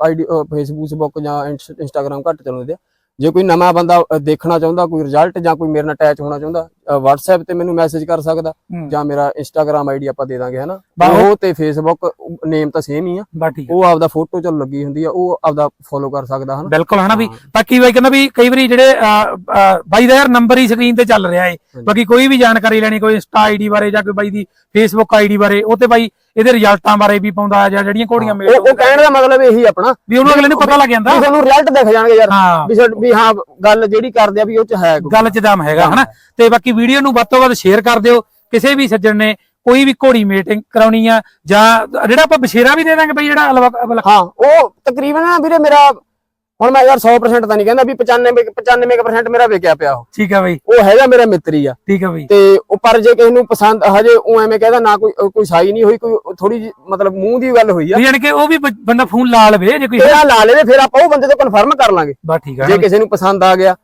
ਆਈਡੀ ਫੇਸਬੁੱਕ ਜਾਂ ਇੰਸਟਾਗ੍ਰam ਘੱਟ ਚੱਲਦੇ ਆ। ਜੇ ਕੋਈ ਨਵਾਂ ਬੰਦਾ ਦੇਖਣਾ ਚਾਹੁੰਦਾ, ਕੋਈ ਰਿਜ਼ਲਟ ਜਾਂ ਕੋਈ ਮੇਰੇ ਨਾਲ ਅਟੈਚ ਹੋਣਾ ਚਾਹੁੰਦਾ WhatsApp ਤੇ ਮੈਨੂੰ ਮੈਸੇਜ ਕਰ ਸਕਦਾ। ਜਾਂ ਮੇਰਾ Instagram ਆਈਡੀ ਆਪਾਂ ਦੇ ਦਾਂਗੇ ਹਨਾ? ਉਹ ਤੇ Facebook ਨੇਮ ਤਾਂ ਸੇਮ ਹੀ ਆ। ਉਹ ਆਪਦਾ ਫੋਟੋ ਚ ਲੱਗੀ ਹੁੰਦੀ ਆ ਉਹ ਆਪਦਾ ਫੋਲੋ ਕਰ ਸਕਦਾ ਹਨਾ? ਬਿਲਕੁਲ ਹਨਾ ਵੀ। ਬਾਕੀ ਬਾਈ ਕਹਿੰਦਾ ਵੀ ਕਈ ਵਾਰੀ ਜਿਹੜੇ ਬਾਈ ਦਾ ਯਾਰ ਨੰਬਰ ਹੀ ਸਕਰੀਨ ਤੇ ਚੱਲ ਰਿਹਾ ਏ। ਬਾਕੀ ਕੋਈ ਵੀ ਜਾਣਕਾਰੀ ਲੈਣੀ ਕੋਈ ਇੰਸਟਾ ਆਈਡੀ ਬਾਰੇ ਜਾਂ ਕੋਈ ਬਾਈ ਦੀ ਫੇਸਬੁੱਕ ਆਈਡੀ ਬਾਰੇ ਉਹ ਤੇ ਬਾਈ ਇਹਦੇ ਰਿਜ਼ਲਟਾਂ ਬਾਰੇ ਵੀ ਪਾਉਂਦਾ ਜਾਂ ਜਿਹੜੀਆਂ ਘੋੜੀਆਂ ਮੇਲ ਉਹ ਕਹਿਣ ਦਾ ਮਤਲਬ ਇਹੀ ਆਪਣਾ। ਵੀ ਉਹਨੂੰ ਅਗਲੇ ਨੂੰ ਪਤਾ ਲੱਗ ਜਾਂਦਾ। ਤੁਹਾਨੂੰ ਰਿਜ਼ਲਟ ਦਿਖ ਜਾਣਗੇ ਯਾਰ। ਵੀ ਹਾਂ ਗੱਲ ਜਿਹੜੀ ਕਰਦੇ ਆ ਵੀ ਉਹ ਚ ਹੈ। ਗੱਲ 'ਚ ਦਮ ਹੈਗਾ ਹਨਾ? ਤੇ ਬਾਕੀ ਵੀਡੀਓ ਨੂੰ ਵੱਧ ਤੋਂ ਵੱਧ ਸ਼ੇਅਰ ਕਰ ਦਿਓ ਕਿਸੇ ਵੀ ਸੱਜਣ ਨੇ ਕੋਈ ਵੀ ਘੋੜੀ ਮੀਟਿੰਗ ਕਰਾਉਣੀ ਆ ਜਾਂ ਜਿਹੜਾ ਆਪਾਂ ਬਸ਼ੇਰਾ ਵੀ ਦੇ ਦਾਂਗੇ ਬਈ ਜਿਹੜਾ ਹਾਂ ਉਹ ਤਕਰੀਬਨ ਵੀਰੇ ਮੇਰਾ ਹੁਣ ਮੈਂ ਯਾਰ 100% ਤਾਂ ਨਹੀਂ ਕਹਿੰਦਾ ਵੀ 95 95% ਮੇਰਾ ਵਿਕਿਆ ਪਿਆ ਉਹ। ਠੀਕ ਆ ਬਈ। ਉਹ ਹੈਗਾ ਮੇਰਾ ਮਿੱਤਰੀ ਆ। ਠੀਕ ਆ ਬਈ। ਤੇ ਉਹ ਪਰ ਜੇ ਕਿਸੇ ਨੂੰ ਪਸੰਦ ਹਜੇ ਉਹ ਐਵੇਂ ਕਹਿੰਦਾ ਨਾ ਕੋਈ ਕੋਈ ਸਾਈ ਨਹੀਂ ਹੋਈ ਕੋਈ ਥੋੜੀ ਜਿਹੀ ਮਤਲਬ ਮੂੰਹ ਦੀ ਗੱਲ ਹੋਈ ਆ। ਜਾਣੀ ਕਿ ਉਹ ਵੀ ਬ- ਬੰਦਾ ਫੋਨ ਲਾ ਲਵੇ ਜੇ ਕੋਈ ਤੇਰਾ ਲਾ ਲੈਵੇ ਫਿਰ ਆਪਾਂ ਉਹ ਬੰਦੇ ਤੋਂ ਕਨਫਰਮ ਕਰ ਲਾਂਗੇ। ਬਸ ਠੀਕ ਆ ਜੇ ਕਿਸੇ ਨੂੰ ਪਸੰਦ ਆ ਗਿਆ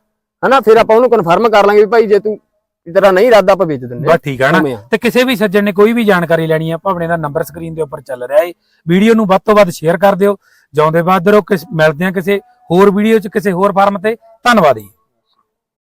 ਹਨਾ ਫਿਰ ਆਪਾਂ ਉਹਨੂੰ ਕਨਫਰਮ ਕਰ ਲਾਂਗੇ ਵੀ ਭਾਈ ਜੇ ਤੂੰ ਤੇਰਾ ਨਹੀਂ ਇਰਾਦਾ ਆਪਾਂ ਵੇਚ ਦਿੰਦੇ ਆ ਬਸ ਠੀਕ ਆ ਨਾ। ਉਵੇਂ ਆ। ਤੇ ਕਿਸੇ ਵੀ ਸੱਜਣ ਨੇ ਕੋਈ ਵੀ ਜਾਣਕਾਰੀ ਲੈਣੀ ਆ ਭਾਵਨੇ ਦਾ ਨੰਬਰ ਸਕਰੀਨ ਦੇ ਉੱਪਰ ਚੱਲ ਰਿਹਾ ਏ। ਵੀਡੀਓ ਨੂੰ ਵੱਧ ਤੋਂ ਵੱਧ ਸ਼ੇਅਰ ਕਰ ਦਿਓ। ਜਿਉਂਦੇ ਬਾਦਰੋ ਕਿਸ ਮਿਲਦੇ ਆ ਕਿਸੇ ਹੋਰ ਵੀਡੀਓ 'ਚ ਕਿਸੇ ਹੋਰ ਫਾਰਮ ਤੇ। ਧੰਨਵਾਦ ਜੀ।